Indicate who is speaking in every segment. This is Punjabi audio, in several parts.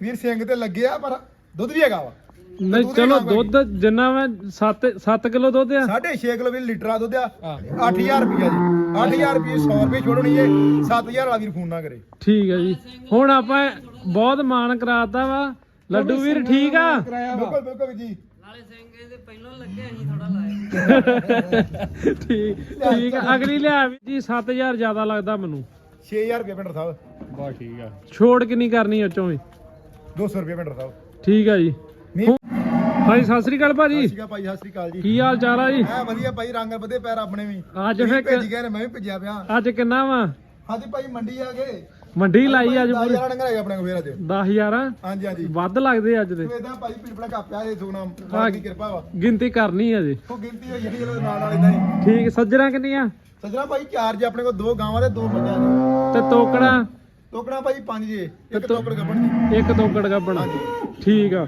Speaker 1: ਵੀਰ ਸਿੰਘ ਤੇ ਲੱਗਿਆ ਪਰ ਦੁੱਧ ਵੀ ਹੈਗਾ ਵਾ।
Speaker 2: ਨਹੀਂ ਚਲੋ ਦੁੱਧ ਜਿੰਨਾ ਮੈਂ 7 7 ਕਿਲੋ ਦੁੱਧ ਆ।
Speaker 1: 6.5 ਕਿਲੋ ਵੀ ਲੀਟਰ ਆ ਦੁੱਧ ਆ। 8000 ਰੁਪਿਆ ਜੀ। 8000 ਰੁਪਏ 100 ਰੁਪਏ ਛੋੜਣੀ ਜੇ 7000 ਵਾਲਾ ਵੀਰ ਫੋਨ ਨਾ ਕਰੇ।
Speaker 2: ਠੀਕ ਹੈ ਜੀ। ਹੁਣ ਆਪਾਂ ਬਹੁਤ ਮਾਣ ਕਰਾਤਾ ਵਾ। ਲੱਡੂ ਵੀਰ ਠੀਕ ਆ?
Speaker 1: ਬਿਲਕੁਲ ਬਿਲਕੁਲ ਜੀ।
Speaker 3: ਨਾਲੇ ਸਿੰਘ ਇਹਦੇ ਪਹਿਲਾਂ ਲੱਗਿਆ ਸੀ ਥੋੜਾ ਲਾਇਆ।
Speaker 2: ਠੀਕ ਠੀਕ ਆ। ਅਗਲੀ ਲਿਆ ਵੀ ਜੀ 7000 ਜ਼ਿਆਦਾ ਲੱਗਦਾ ਮੈਨੂੰ।
Speaker 1: 6000 ਰੁਪਏ ਪਿੰਡਰ ਸਾਹਿਬ।
Speaker 2: ਬਾ ਠੀਕ ਆ। ਛੋੜ ਕਿੰਨੀ ਕਰਨੀ ਉਹ ਚੋਂ ਵੀ?
Speaker 1: 200 ਰੁਪਏ ਪਿੰਡਰ ਸਾਹਿਬ।
Speaker 2: ਠੀਕ ਆ ਜੀ।
Speaker 1: ਨਹੀਂ।
Speaker 2: ਭਾਈ ਸਤਿ ਸ੍ਰੀ ਅਕਾਲ ਭਾਜੀ।
Speaker 1: ਭਾਈ ਸਤਿ ਸ੍ਰੀ ਅਕਾਲ ਜੀ।
Speaker 2: ਕੀ ਹਾਲ ਚਾਲ ਆ ਜੀ?
Speaker 1: ਐ ਵਧੀਆ ਭਾਈ ਰੰਗ ਵਧੇ ਪੈਰ ਆਪਣੇ ਵੀ।
Speaker 2: ਅੱਜ
Speaker 1: ਤੁਸੀਂ
Speaker 2: ਫਿਰ ਕ-
Speaker 1: ਭੇਜੀ ਗਏ ਨੇ ਮੈਂ ਵੀ ਭੇਜਿਆ ਪਿਆ।
Speaker 2: ਅੱਜ ਕਿੰਨਾ ਵਾ?
Speaker 1: ਹਾਂਜੀ ਭਾਈ ਮੰਡੀ ਆ ਗਏ
Speaker 2: ਮੰਡੀ ਲਾਈ ਅੱਜ ਪੂਰੀ।
Speaker 1: ਯਾਰ ਡੰਗਰ ਹੈਗੇ ਆਪਣੇ ਕੋਲ ਫੇਰ ਅੱਜ।
Speaker 2: 10000
Speaker 1: ਹਾਂਜੀ ਹਾਂਜੀ।
Speaker 2: ਵੱਧ ਲੱਗਦੇ ਅੱਜ ਦੇ।
Speaker 1: ਇਦਾਂ ਭਾਈ ਪੀੜ ਬੜਾ ਕਾਪਿਆ ਇਹ ਸੁਣਾ ਮਾਂ ਦੀ ਕਿਰਪਾ ਵਾ।
Speaker 2: ਗਿਣਤੀ ਕਰਨੀ ਹੈ ਜੀ।
Speaker 1: ਉਹ ਗਿਣਤੀ ਹੋਈ ਜਿਹੜੀ ਨਾਲ ਨਾਲ ਇਦਾਂ ਹੀ।
Speaker 2: ਠੀਕ ਸੱਜਣਾ ਕਿੰਨੀਆਂ?
Speaker 1: ਸੱਜਣਾ ਭਾਈ ਚਾਰ ਜੇ ਆਪਣੇ ਕੋਲ ਦੋ ਗਾਵਾਂ ਦੇ ਦੋ ਮੱਝਾਂ ਨੇ।
Speaker 2: ਤੇ ਤੋਕੜਾ?
Speaker 1: ਟੋਕਣਾ ਭਾਈ ਪੰਜ ਜੇ ਇੱਕ ਟੋਕੜ ਗੱਬਣ ਦੀ।
Speaker 2: ਇੱਕ ਤੋਕੜ ਗੱਬਣ। ਠੀਕ ਆ।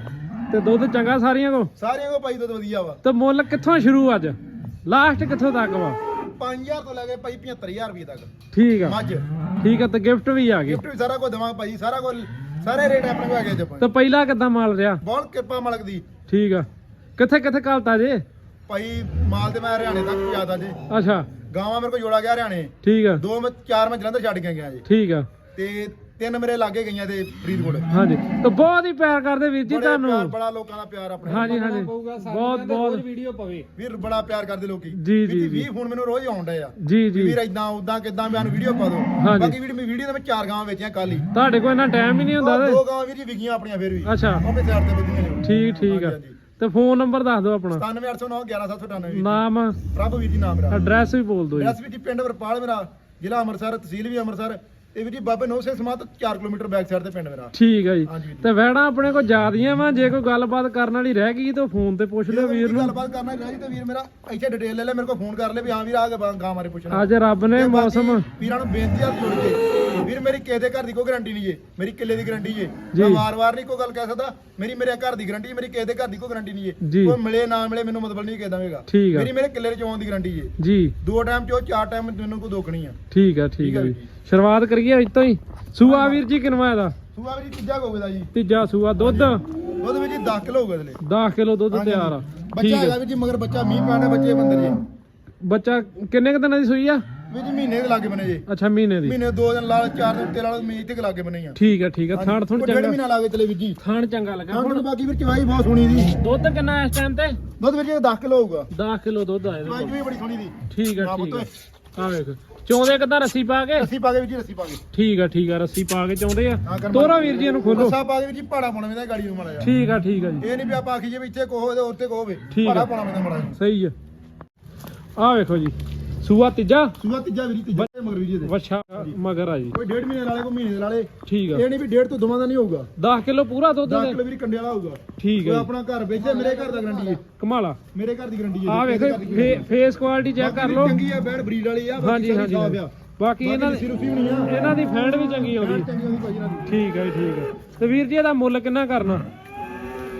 Speaker 2: ਤੇ ਦੁੱਧ ਚੰਗਾ ਸਾਰੀਆਂ ਕੋ
Speaker 1: ਸਾਰਿਆਂ ਕੋ ਭਾਈ ਦੁੱਧ ਵਧੀਆ ਵਾ।
Speaker 2: ਤੇ ਮੁੱਲ ਕਿੱਥੋਂ ਸ਼ੁਰੂ ਅੱਜ? ਲਾਸਟ ਕਿੱਥੋਂ ਤੱਕ ਵਾ?
Speaker 1: 5000 ਤੋਂ ਲੈ ਕੇ ਭਾਈ 75000 ਰੁਪਏ ਤੱਕ।
Speaker 2: ਠੀਕ ਆ।
Speaker 1: ਮੱਝ।
Speaker 2: ਠੀਕ ਆ ਤੇ ਗਿਫਟ ਵੀ ਆ ਗਈ
Speaker 1: ਗਿਫਟ ਵੀ ਸਾਰਾ ਕੁਝ ਦਵਾਂਗੇ ਭਾਈ ਸਾਰਾ ਕੁਝ ਸਾਰੇ ਰੇਟ ਆਪਣੇ ਕੋਲ ਹੈਗੇ ਜੱਪਾਂ
Speaker 2: ਤੇ ਪਹਿਲਾ ਕਿੱਦਾਂ ਮਾਲ ਰਿਹਾ?
Speaker 1: ਬਹੁਤ ਕਿਰਪਾ ਮਾਲਕ ਦੀ।
Speaker 2: ਠੀਕ ਆ। ਕਿੱਥੇ ਕਿੱਥੇ ਘਲਤਾ ਜੇ?
Speaker 1: ਭਾਈ ਮਾਲ ਤੇ ਮੈਂ ਹਰਿਆਣੇ ਤੱਕ ਜ਼ਿਆਦਾ ਜੀ।
Speaker 2: ਅੱਛਾ।
Speaker 1: ਗਾਵਾਂ ਮੇਰੇ ਕੋਲ ਜੋੜਾ ਗਿਆ ਹਰਿਆਣੇ।
Speaker 2: ਠੀਕ ਆ।
Speaker 1: ਦੋ ਮੈਂ ਚਾਰ ਮੈਂ ਜਲੰਧਰ ਛੱਡ ਕੇ ਗਿਆ ਜੀ।
Speaker 2: ਠੀਕ ਆ।
Speaker 1: ਤੇ ਤਿੰਨ ਮੇਰੇ ਲਾਗੇ ਗਈਆਂ ਤੇ ਫਰੀਦਕੋਟ।
Speaker 2: ਹਾਂਜੀ। ਤੇ ਬਹੁਤ ਹੀ ਪਿਆਰ ਕਰਦੇ ਵੀਰ ਜੀ
Speaker 1: ਬੜੇ ਪਿਆਰ,
Speaker 2: ਤੁਹਾਨੂੰ
Speaker 1: ਬੜਾ ਲੋਕਾਂ ਦਾ ਪਿਆਰ ਆਪਣੇ
Speaker 2: ਹਾਂਜੀ ਹਾਂਜੀ। ਬਹੁਤ ਬਹੁਤ।
Speaker 3: ਵੀਡੀਓ ਪਵੇ।
Speaker 1: ਵੀਰ ਬੜਾ ਪਿਆਰ ਕਰਦੇ ਲੋਕੀ।
Speaker 2: ਜੀ, ਜੀ, ਜੀ।
Speaker 1: 20 ਫੋਨ ਮੈਨੂੰ ਰੋਜ਼ ਆਉਂਦੇ ਆ।
Speaker 2: ਜੀ
Speaker 1: ਵੀ
Speaker 2: ਜੀ
Speaker 1: ਵੀਰ ਇਦਾਂ ਉਦਾਂ ਕਿਦਾਂ ਮੈਨੂੰ ਵੀਡੀਓ ਪਾ ਦਿਓ।
Speaker 2: ਹਾਂਜੀ।
Speaker 1: ਬਾਕੀ ਵੀਡੀਓ ਮੈਂ ਵੀਡੀਓ ਦੇ ਵਿੱਚ ਚਾਰ ਗਾਵਾਂ ਵੇਚੀਆਂ ਕੱਲ ਹੀ।
Speaker 2: ਤੁਹਾਡੇ ਕੋਲ ਇੰਨਾ ਟਾਈਮ ਹੀ ਨਹੀਂ ਹੁੰਦਾ ਤੇ
Speaker 1: ਦੋ ਗਾਵਾਂ ਵੀਰ ਜੀ ਵਿਕੀਆਂ ਆਪਣੀਆਂ ਫਿਰ ਵੀ।
Speaker 2: ਅੱਛਾ।
Speaker 1: ਉਹ ਵੀ ਸਾਈਡ ਤੇ ਵਧੀਆਂ ਨੇ
Speaker 2: ਠੀਕ ਠੀਕ ਆ।
Speaker 1: ਹਾਂਜੀ।
Speaker 2: ਤੇ ਫੋਨ ਨੰਬਰ ਦੱਸ ਦਿਓ ਆਪਣਾ।
Speaker 1: 97809 11798
Speaker 2: ਨਾਮ।
Speaker 1: ਪ੍ਰਭ ਵੀਰ ਜੀ ਨਾਮ ਮੇਰਾ
Speaker 2: ਐਡਰੈਸ ਵੀ ਬੋਲ ਦਿਓ ਜੀ।
Speaker 1: ਐਸ ਵੀ ਜੀ ਪਿੰਡ ਵਰਪਾਲ ਮੇਰਾ। ਜ਼ਿਲ੍ਹਾ ਅੰਮ੍ਰਿਤਸਰ ਤਹਿਸੀਲ ਵੀ ਅੰਮ੍ਰਿਤਸਰ। ਤੇ ਵੀਰ ਜੀ ਬਾਬੇ ਨੌ ਸਿੰਘ ਸਮਾਤ 4 ਕਿਲੋਮੀਟਰ ਬੈਕ ਸਾਈਡ ਤੇ ਪਿੰਡ ਮੇਰਾ।
Speaker 2: ਠੀਕ ਆ ਜੀ।
Speaker 1: ਹਾਂਜੀ।
Speaker 2: ਤੇ ਵਹਿਣਾ ਆਪਣੇ ਕੋਲ ਜ਼ਿਆਦੀਆਂ ਵਾ ਜੇ ਕੋਈ ਗੱਲਬਾਤ ਕਰਨ ਵਾਲੀ ਰਹਿ ਗਈ ਤਾਂ ਫੋਨ ਤੇ ਪੁੱਛ ਲਿਓ ਵੀਰ ਨੂੰ।
Speaker 1: ਗੱਲਬਾਤ ਕਰਨਾ ਚਾਹੀਦੀ ਤੇ ਵੀਰ ਮੇਰਾ ਇੱਥੇ ਡਿਟੇਲ ਲੈ ਲੈ ਮੇਰੇ ਕੋਲ ਫੋਨ ਕਰ ਲੈ ਵੀ ਹਾਂ ਵੀਰ ਆ ਕੇ ਗਾਂ ਮਾਰੇ ਪੁੱਛਣਾ
Speaker 2: ਅੱਜ ਰੱਬ ਨੇ
Speaker 1: ਤੇ ਬਾਕੀ
Speaker 2: ਮੌਸਮ
Speaker 1: ਵੀਰਾਂ ਨੂੰ ਬੇਨਤੀ ਆ ਜੁੜ ਕੇ ਵੀਰ ਮੇਰੀ ਕਿਸੇ ਦੇ ਘਰ ਦੀ ਕੋਈ ਗਾਰੰਟੀ ਨਹੀਂ ਜੇ ਮੇਰੀ ਕਿੱਲੇ ਦੀ ਗਾਰੰਟੀ ਜੇ।
Speaker 2: ਜੀ।
Speaker 1: ਮੈਂ ਵਾਰ-ਵਾਰ ਨਹੀਂ ਕੋਈ ਗੱਲ ਕਹਿ ਸਕਦਾ ਮੇਰੀ ਮੇਰੇ ਘਰ ਦੀ ਗਾਰੰਟੀ ਮੇਰੀ ਕਿਸੇ ਦੇ ਘਰ ਦੀ ਕੋਈ ਗਾਰੰਟੀ ਨਹੀਂ
Speaker 2: ਜੀ।
Speaker 1: ਜੇ। ਕੋਈ ਮਿਲੇ ਨਾ ਮਿਲੇ ਮੈਨੂੰ ਮਤਲਬ ਨਹੀਂ
Speaker 2: ਠੀਕ ਆ।
Speaker 1: ਮੇਰੀ ਮੇਰੇ ਕਿੱਲੇ ਚ ਆਉਣ ਦੀ ਗਾਰੰਟੀ ਜੇ।
Speaker 2: ਜੀ।
Speaker 1: ਦੋ ਟਾਈਮ ਚੋ ਚਾਰ ਟਾਈਮ ਮੈਨੂੰ ਕੋਈ ਦੋਖਣੀ ਆ।
Speaker 2: ਠੀਕ ਆ ਠੀਕ ਆ ਜੀ। ਸ਼ੁਰੂਆਤ ਕਰੀਏ ਅੱਜ ਤੋਂ ਹੀ। ਸੂਆ ਵੀਰ ਜੀ ਕਿਨਵਾ ਇਹਦਾ?
Speaker 1: ਸੂਆ ਵੀ ਜੀ ਤੀਜਾ ਹੋਵੇ ਦਾ ਜੀ।
Speaker 2: ਤੀਜਾ ਸੂਆ ਦੁੱਧ?
Speaker 1: ਉਹਦੇ ਵਿੱਚ ਜੀ 10 ਕਿਲੋ ਹੋਊਗਾ ਇਹਦੇ ਲਈ।
Speaker 2: 10 ਕਿਲੋ ਦੁੱਧ ਤਿਆਰ ਆ।
Speaker 1: ਬੱਚਾ ਹੈਗਾ ਵੀ ਜੀ ਮਗਰ ਬੱਚਾ ਮੀਂਹ ਪੈਣਾ ਬੱਚੇ ਬੰਦਰ ਜੀ।
Speaker 2: ਬੱਚਾ ਕਿੰਨੇ ਕੁ ਦਿਨਾਂ ਦੀ ਸੂਈ ਆ?
Speaker 1: ਵੀ ਜੀ ਮਹੀਨੇ ਦੇ ਲਾਗੇ ਬਣੇ ਜੀ।
Speaker 2: ਅੱਛਾ ਮਹੀਨੇ ਦੀ।
Speaker 1: ਮਹੀਨੇ ਦੋ ਦਿਨ ਲਾ ਚਾਰ ਦਿਨ ਤੇ ਲਾਲ ਮੀਂਹ ਤੇ ਲਾਗੇ ਬਣੇ ਆ।
Speaker 2: ਠੀਕ ਆ ਠੀਕ ਆ। ਥਾਣ ਥੁਣ
Speaker 1: ਕੋਈ ਡੇਢ
Speaker 2: ਚੰਗਾ।
Speaker 1: ਮਹੀਨਾ ਲਾਗੇ ਚਲੇ ਵੀ ਜੀ।
Speaker 2: ਥਾਣ ਚੰਗਾ ਲੱਗਾ। ਹੁਣ
Speaker 1: ਬਾਕੀ ਫਿਰ ਚਵਾਈ ਬਹੁਤ ਸੋਹਣੀ ਦੀ
Speaker 2: ਦੁੱਧ ਕਿੰਨਾ ਇਸ ਟਾਈਮ ਤੇ?
Speaker 1: ਦੁੱਧ ਵਿੱਚ 10 ਕਿਲੋ ਹੋਊਗਾ।
Speaker 2: 10 ਕਿਲੋ ਦੁੱਧ ਆ ਇਹਦੇ
Speaker 1: ਚਵਾਈ ਵੀ ਬੜੀ ਸੋਹਣੀ ਦੀ
Speaker 2: ਠੀਕ ਆ ਠੀਕ ਆ। ਆ ਵੇਖ। ਚੌਂਦੇ ਕਿੱਦਾਂ ਰੱਸੀ ਪਾ ਕੇ?
Speaker 1: ਰੱਸੀ ਪਾ ਕੇ ਵੀ ਜੀ ਰੱਸੀ ਪਾ ਕੇ।
Speaker 2: ਠੀਕ ਆ ਠੀਕ ਆ ਰੱਸੀ ਪਾ ਕੇ ਚਾਉਂਦੇ ਆ। ਤੋਰਾ ਵੀਰ ਜੀ ਇਹਨੂੰ ਖੋਲੋ।
Speaker 1: ਰੱਸਾ ਪਾ ਕੇ ਵੀ ਜੀ ਪਾੜਾ ਪਾਉਣਾ ਮੈਂਦਾ ਗਾੜੀ ਨੂੰ ਮਾੜਾ
Speaker 2: ਠੀਕ ਆ ਠੀਕ ਆ ਜੀ।
Speaker 1: ਇਹ ਨਹੀਂ ਵੀ ਆਪਾਂ ਆਖੀਏ ਵੀ ਇੱਥੇ ਕੋਹ ਤੇ ਉੱਥੇ ਕੋਹ ਵੇ। ਪਾੜਾ ਪਾਉਣਾ ਮੈਂਦਾ ਮਾੜਾ
Speaker 2: ਸਹੀ ਆ। ਆ ਵੇਖੋ ਜੀ। ਸੂਆ ਤੀਜਾ?
Speaker 1: ਸੂਆ ਤੀਜਾ ਵੀ ਜੀ ਤੀਜਾ ਮਗਰ ਵੀ ਜੀ ਇਹਦੇ
Speaker 2: ਵੱਛਾ ਮਗਰ ਆ ਜੀ।
Speaker 1: ਕੋਈ ਡੇਢ ਮਹੀਨੇ ਵਾਲੇ ਕੋਈ ਮਹੀਨੇ ਦੇ ਵਾਲੇ।
Speaker 2: ਠੀਕ ਆ।
Speaker 1: ਇਹ ਨਹੀਂ ਵੀ ਡੇਢ ਤੋਂ ਦੋਵਾਂ ਦਾ ਨਹੀਂ ਹੋਊਗਾ।
Speaker 2: 10 ਕਿਲੋ ਪੂਰਾ ਦੁੱਧ
Speaker 1: 10
Speaker 2: ਦੇ।
Speaker 1: ਕਿਲੋ ਵੀ ਕੰਡੇ ਵਾਲਾ ਹੋਊਗਾ।
Speaker 2: ਠੀਕ ਆ।
Speaker 1: ਆਪਣਾ ਘਰ ਵੇਚੇ ਮੇਰੇ ਘਰ ਦਾ ਗਰੰਟੀ ਹੈ।
Speaker 2: ਕਮਾਲਾ।
Speaker 1: ਮੇਰੇ ਘਰ ਦੀ ਗਰੰਟੀ ਹੈ
Speaker 2: ਆ ਵੇਖੋ ਫੇਸ ਕੁਆਲਿਟੀ ਚੈੱਕ ਕਰ ਲਓ।
Speaker 1: ਚੰਗੀ ਆ ਬੈਡ ਬਰੀਡ ਵਾਲੀ ਆ
Speaker 2: ਹਾਂਜੀ ਹਾਂਜੀ। ਬਾਕੀ ਇਹਨਾਂ ਦੀ ਇਹਨਾਂ ਦੀ ਫੈਂਡ ਵੀ ਚੰਗੀ ਆਉਂਦੀ
Speaker 1: ਦੀ
Speaker 2: ਠੀਕ ਹੈ ਜੀ ਠੀਕ ਹੈ ਤੇ ਵੀਰ ਜੀ ਇਹਦਾ ਮੁੱਲ ਕਿੰਨਾ ਕਰਨਾ?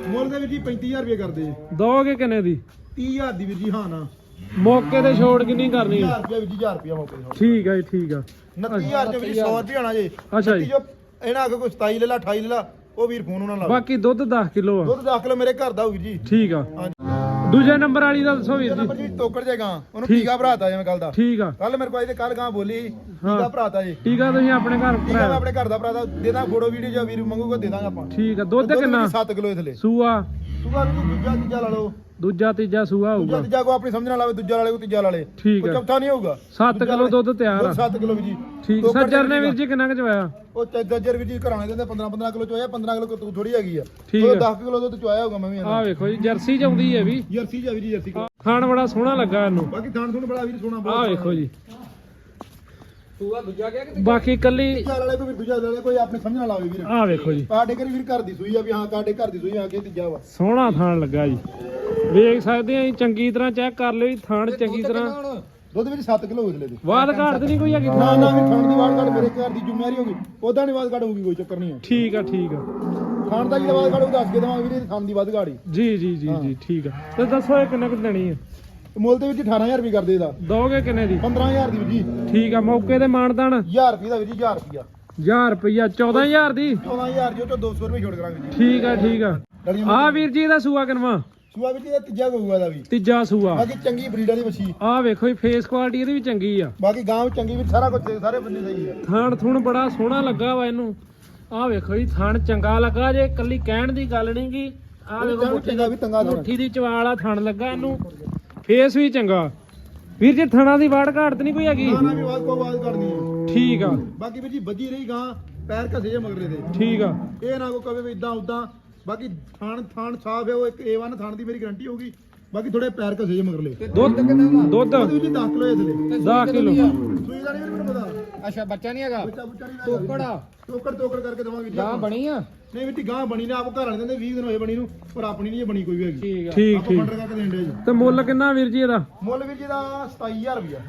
Speaker 1: ਮੁੱਲ ਦੇ ਵਿੱਚ ਜੀ 35000 ਰੁਪਏ ਕਰਦੇ ਜੀ
Speaker 2: ਦੋਗੇ ਕਿੰਨੇ ਦੀ?
Speaker 1: 30000 ਦੀ ਵੀਰ ਜੀ ਹਾਂ ਨਾ।
Speaker 2: ਮੌਕੇ ਤੇ ਛੋੜ ਕਿੰਨੀ ਕਰਨੀ
Speaker 1: 1000 ਰੁਪਏ ਵਿੱਚ 1000 ਰੁਪਏ ਮੌਕੇ ਤੇ
Speaker 2: ਠੀਕ ਹੈ ਜੀ ਠੀਕ ਆ।
Speaker 1: 29000 ਚ ਵੀਰ ਜੀ 100 ਰੁਪਏ ਆਣਾ ਜੀ।
Speaker 2: ਅੱਛਾ ਜੀ।
Speaker 1: 29 ਜੋ ਇਹਨਾਂ ਅੱਗੇ ਕੋਈ 27 ਲੈ ਲਾ 28 ਲੈ ਲਾ ਉਹ ਵੀਰ ਫੋਨ ਉਹਨਾਂ ਨਾਲ
Speaker 2: ਬਾਕੀ ਦੁੱਧ 10 ਕਿਲੋ ਆ।
Speaker 1: ਦੁੱਧ 10 ਕਿਲੋ ਮੇਰੇ ਘਰ ਦਾ ਹੋਊ ਜੀ।
Speaker 2: ਠੀਕ ਆ। ਦੂਜੇ ਨੰਬਰ ਵਾਲੀ ਦਾ ਦੱਸੋ ਵੀਰ
Speaker 1: ਨੰਬਰ
Speaker 2: ਜੀ
Speaker 1: ਜੀ ਤੋਕੜ ਜਾਏਗਾ ਉਹਨੂੰ। ਟੀਕਾ ਭਰਾਤਾ ਜਿਵੇਂ ਕੱਲ ਦਾ।
Speaker 2: ਠੀਕ ਆ।
Speaker 1: ਕੱਲ ਮੇਰੇ ਕੋਲ ਇਹਦੇ ਕੱਲ ਗਾਂ ਬੋਲੀ। ਟੀਕਾ ਭਰਾਤਾ ਜੀ।
Speaker 2: ਟੀਕਾ ਤੁਸੀਂ ਆਪਣੇ ਘਰ
Speaker 1: ਟੀਕਾ ਮੈਂ
Speaker 2: ਭਰਾ
Speaker 1: ਆਪਣੇ ਘਰ ਦਾ ਭਰਾਤਾ। ਦੇ ਦਾਂ ਫੋਟੋ ਵੀਡੀਓ ਜੋ ਵੀਰ ਮੰਗੂਗਾ ਦੇ ਦਾਂਗੇ ਆਪਾਂ।
Speaker 2: ਠੀਕ ਆ। ਦੁੱਧ ਕਿੰਨਾ?
Speaker 1: 7 ਕਿਲੋ ਇਥਲੇ।
Speaker 2: ਸੂਆ।
Speaker 1: ਸੁਗਾ ਵੀ ਦੂਜਾ ਤੀਜਾ ਲਾ ਲਓ।
Speaker 2: ਦੂਜਾ ਤੀਜਾ ਸੂਆ
Speaker 1: ਦੂਜਾ
Speaker 2: ਹੋਊਗਾ।
Speaker 1: ਤੀਜਾ ਕੋ ਆਪਣੀ ਸਮਝ ਨਾਲ ਆਵੇ ਦੂਜਾ ਲਾ ਲੇ ਕੋ ਤੀਜਾ ਲਾ ਲੇ
Speaker 2: ਠੀਕ ਆ।
Speaker 1: ਚੌਥਾ ਨਹੀਂ ਹੋਊਗਾ।
Speaker 2: 7 ਕਿਲੋ ਦੁੱਧ ਤਿਆਰ ਆ।
Speaker 1: 7 ਕਿਲੋ ਵੀ ਜੀ।
Speaker 2: ਠੀਕ ਸੱਜਰ ਨੇ ਵੀਰ ਜੀ ਕਿੰਨਾ ਕੁ ਚਵਾਇਆ
Speaker 1: ਉਹ ਚੱਜਰ ਵੀ ਜੀ ਘਰਾਣੇ ਦਿੰਦੇ 15 15 ਕਿਲੋ ਚੋਇਆ 15 ਕਿਲੋ ਤੋਂ ਥੋੜੀ ਹੈਗੀ ਆ।
Speaker 2: ਠੀਕ
Speaker 1: ਉਹ
Speaker 2: ਆ।
Speaker 1: 10 ਕਿਲੋ ਦੁੱਧ ਚੋਇਆ ਹੋਊਗਾ ਮੈਂ ਵੀ
Speaker 2: ਆ ਵੇਖੋ ਜੀ ਜਰਸੀ ਚ ਆਉਂਦੀ ਹੈ ਵੀ।
Speaker 1: ਜਰਸੀ ਜਾ ਵੀ ਜੀ ਜਰਸੀ
Speaker 2: ਖਾਣ ਬੜਾ ਸੋਹਣਾ ਲੱਗਾ ਇਹਨੂੰ।
Speaker 1: ਬਾਕੀ ਥਾਣ ਥੁਣ ਬੜਾ ਵੀਰ ਸੋਹਣਾ
Speaker 2: ਆ
Speaker 1: ਬਹੁਤ
Speaker 2: ਵੇਖੋ ਜੀ।
Speaker 3: ਦੂਜਾ ਕਿ
Speaker 2: ਬਾਕੀ ਕੱਲੀ
Speaker 1: ਤੀਜਾ ਵਾਲੇ ਕੋਈ ਵੀ ਦੂਜਾ ਵਾਲੇ ਕੋਈ ਆਪਣੀ ਸਮਝ ਨਾਲ ਆਵੇ ਵੀਰ।
Speaker 2: ਆ ਵੇਖੋ ਜੀ।
Speaker 1: ਕਾਡੇ ਕਰੀ ਵੀਰ ਘਰ ਦੀ ਸੂਈ ਆ ਵੀ ਹਾਂ ਕਾਡੇ ਘਰ ਦੀ ਸੂਈ ਆ ਕੇ ਤੀਜਾ ਵਾ।
Speaker 2: ਸੋਹਣਾ ਥਾਣ ਲੱਗਾ ਜੀ। ਵੇਖ ਸਕਦੇ ਆ ਜੀ ਚੰਗੀ ਤਰ੍ਹਾਂ ਚੈੱਕ ਕਰ ਲਿਓ ਜੀ ਥਾਣ ਚੰਗੀ ਤਰ੍ਹਾਂ।
Speaker 1: ਦੁੱਧ ਵਿੱਚ 7 ਕਿਲੋ ਉਸਲੇ ਦੇ।
Speaker 2: ਬਾਦ ਘਾਟ ਤੇ ਨਹੀਂ ਕੋਈ ਹੈਗੀ?
Speaker 1: ਨਾ ਨਾ ਵੀ ਖਾਣ ਦੀ ਵਾੜ ਘੜ ਮੇਰੇ ਘਰ ਦੀ ਜ਼ਿੰਮੇਵਾਰੀ ਹੋਗੀ ਉਦਾਂ ਨਹੀਂ ਵਾਦ ਘੜ ਹੋਊਗੀ ਕੋਈ ਚੱਕਰ ਨਹੀਂ ਹੈ
Speaker 2: ਠੀਕ ਆ ਠੀਕ ਆ।
Speaker 1: ਖਾਣ ਦਾ ਜੀ ਵਾਦ ਘੜ ਉਹ ਦੱਸ ਕੇ ਦੇਵਾਂ ਵੀਰੇ ਖਾਣ ਦੀ ਵਾਦ ਘਾੜੀ
Speaker 2: ਜੀ ਜੀ ਜੀ ਜੀ ਠੀਕ ਆ। ਤੇ ਦੱਸੋ ਇਹ ਕਿੰਨੇ ਕੁ ਦੇਣੀ ਆ?
Speaker 1: ਮੁੱਲ ਦੇ ਵਿੱਚ 18000 ਰੁਪਏ ਕਰਦੇ ਇਹਦਾ।
Speaker 2: ਦੋਗੇ ਕਿੰਨੇ ਦੀ?
Speaker 1: 15000 ਦੀ ਜੀ।
Speaker 2: ਠੀਕ ਆ ਮੌਕੇ ਤੇ ਮਾਨਦਾਨ
Speaker 1: 1000 ਰੁਪਏ ਦਾ ਵੀ ਜੀ 1000 ਰੁਪਿਆ
Speaker 2: 1000 ਰੁਪਇਆ 14000 ਦੀ?
Speaker 1: 14000 ਜੋ ਤੋਂ 200 ਰੁਪਏ ਛੋੜ ਕਰਾਂਗੇ ਜੀ।
Speaker 2: ਠੀਕ ਆ ਠੀਕ ਆ। ਆ ਵੀਰ ਜੀ ਇਹਦਾ ਸੂਆ ਕਿਨਵਾ?
Speaker 1: ਸੂਆ ਵਿੱਚ ਇਹ ਤੀਜਾ ਗਊਗਾ ਦਾ ਵੀ।
Speaker 2: ਤੀਜਾ ਸੂਆ।
Speaker 1: ਬਾਕੀ ਚੰਗੀ ਬਰੀਡ ਵਾਲੀ ਬੱਚੀ
Speaker 2: ਆ ਵੇਖੋ ਜੀ ਫੇਸ ਕੁਆਲਿਟੀ ਇਹਦੀ ਵੀ ਚੰਗੀ ਆ।
Speaker 1: ਬਾਕੀ ਗਾਂ ਵੀ ਚੰਗੀ ਵੀ ਸਾਰਾ ਕੁਝ ਸਾਰੇ ਬੰਦੇ ਸਹੀ ਹੈ
Speaker 2: ਥਣ ਥੁਣ ਬੜਾ ਸੋਹਣਾ ਲੱਗਾ ਵਾ ਇਹਨੂੰ। ਆ ਵੇਖੋ ਜੀ ਥਣ ਚੰਗਾ ਲੱਗਾ। ਜੇ ਕੱਲੀ ਕਹਿਣ ਦੀ ਗੱਲ ਨਹੀਂ ਗੀ ਆ ਵੇਖੋ
Speaker 1: ਇਹਨੂੰ
Speaker 2: ਮੁੱਠੀ
Speaker 1: ਚੰਗਾ ਵੀ ਤੰਗਾ ਦਾ
Speaker 2: ਮੁੱਠੀ ਦੀ ਚਵਾਲ ਆ ਥਣ ਲੱਗਾ ਇਹਨੂੰ। ਫੇਸ ਵੀ ਚੰਗਾ। ਵੀਰ ਜੀ ਥਣਾ ਦੀ ਵਾੜ ਘਾਟ ਤੇ ਨਹੀਂ ਕੋਈ ਹੈਗੀ?
Speaker 1: ਗਾਂ ਨਾਲ ਵੀ ਆਵਾਜ਼ ਕੋ ਆਵਾਜ਼ ਕਰਨੀ ਹੈ।
Speaker 2: ਠੀਕ ਆ।
Speaker 1: ਬਾਕੀ ਵੀ ਜੀ ਵੱਜੀ ਰਹੀ ਗਾਂ ਪੈਰ ਘਸੇ ਜੇ ਮਗਰੇ ਦੇ।
Speaker 2: ਠੀਕ ਆ।
Speaker 1: ਇਹ ਨਾ ਕੋ ਕਵੇ ਵੀ ਇਦਾਂ ਉਦਾਂ ਬਾਕੀ ਥਾਣ ਥਾਣ ਸਾਫ਼ ਹੈ ਉਹ ਇੱਕ A1 ਥਾਣ ਦੀ ਮੇਰੀ ਗਾਰੰਟੀ ਹੋਊਗੀ। ਬਾਕੀ ਥੋੜੇ ਪੈਰ ਘਸੇ ਜੇ ਮਗਰਲੇ।
Speaker 2: ਦੁੱਧ ਦੁੱਧ।
Speaker 1: ਉਹਦੇ ਵਿੱਚ 10 ਕਿਲੋ ਇਸ ਲਈ
Speaker 2: 10 ਕਿਲੋ।
Speaker 1: ਸੂਈ ਦਾ ਨਹੀਂ ਮੈਨੂੰ ਪਤਾ।
Speaker 4: ਅੱਛਾ ਬੱਚਾ ਨਹੀਂ ਹੈਗਾ?
Speaker 1: ਬੱਚਾ ਬੁੱਚਾ ਨਹੀਂ
Speaker 4: ਟੋਕੜਾ
Speaker 1: ਟੋਕੜ ਟੋਕੜ ਕਰਕੇ ਦਵਾਂਗੇ
Speaker 4: ਗਾਂ ਬਣੀ ਆ?
Speaker 1: ਨਹੀਂ ਵੀ ਗਾਂ ਬਣੀ ਨਾ ਆਪ ਘਰ ਵਾਲੇ ਦਿੰਦੇ 20 ਦਿਨ ਹੋਏ ਬਣੀ ਨੂੰ ਪਰ ਆਪਣੀ ਨਹੀਂ ਇਹ ਬਣੀ ਕੋਈ ਵੀ ਹੈਗੀ।
Speaker 4: ਠੀਕ ਆ।
Speaker 2: ਠੀਕ
Speaker 1: ਆਪਾਂ
Speaker 2: ਠੀਕ।
Speaker 1: ਫੰਡਰ ਕਰਕੇ ਦੇਣ ਦੇ ਜੀ।
Speaker 2: ਤੇ ਮੁੱਲ ਕਿੰਨਾ ਵੀਰ ਜੀ ਇਹਦਾ?
Speaker 1: ਮੁੱਲ ਵੀ ਜਿਹਦਾ 27000 ਰੁਪਿਆ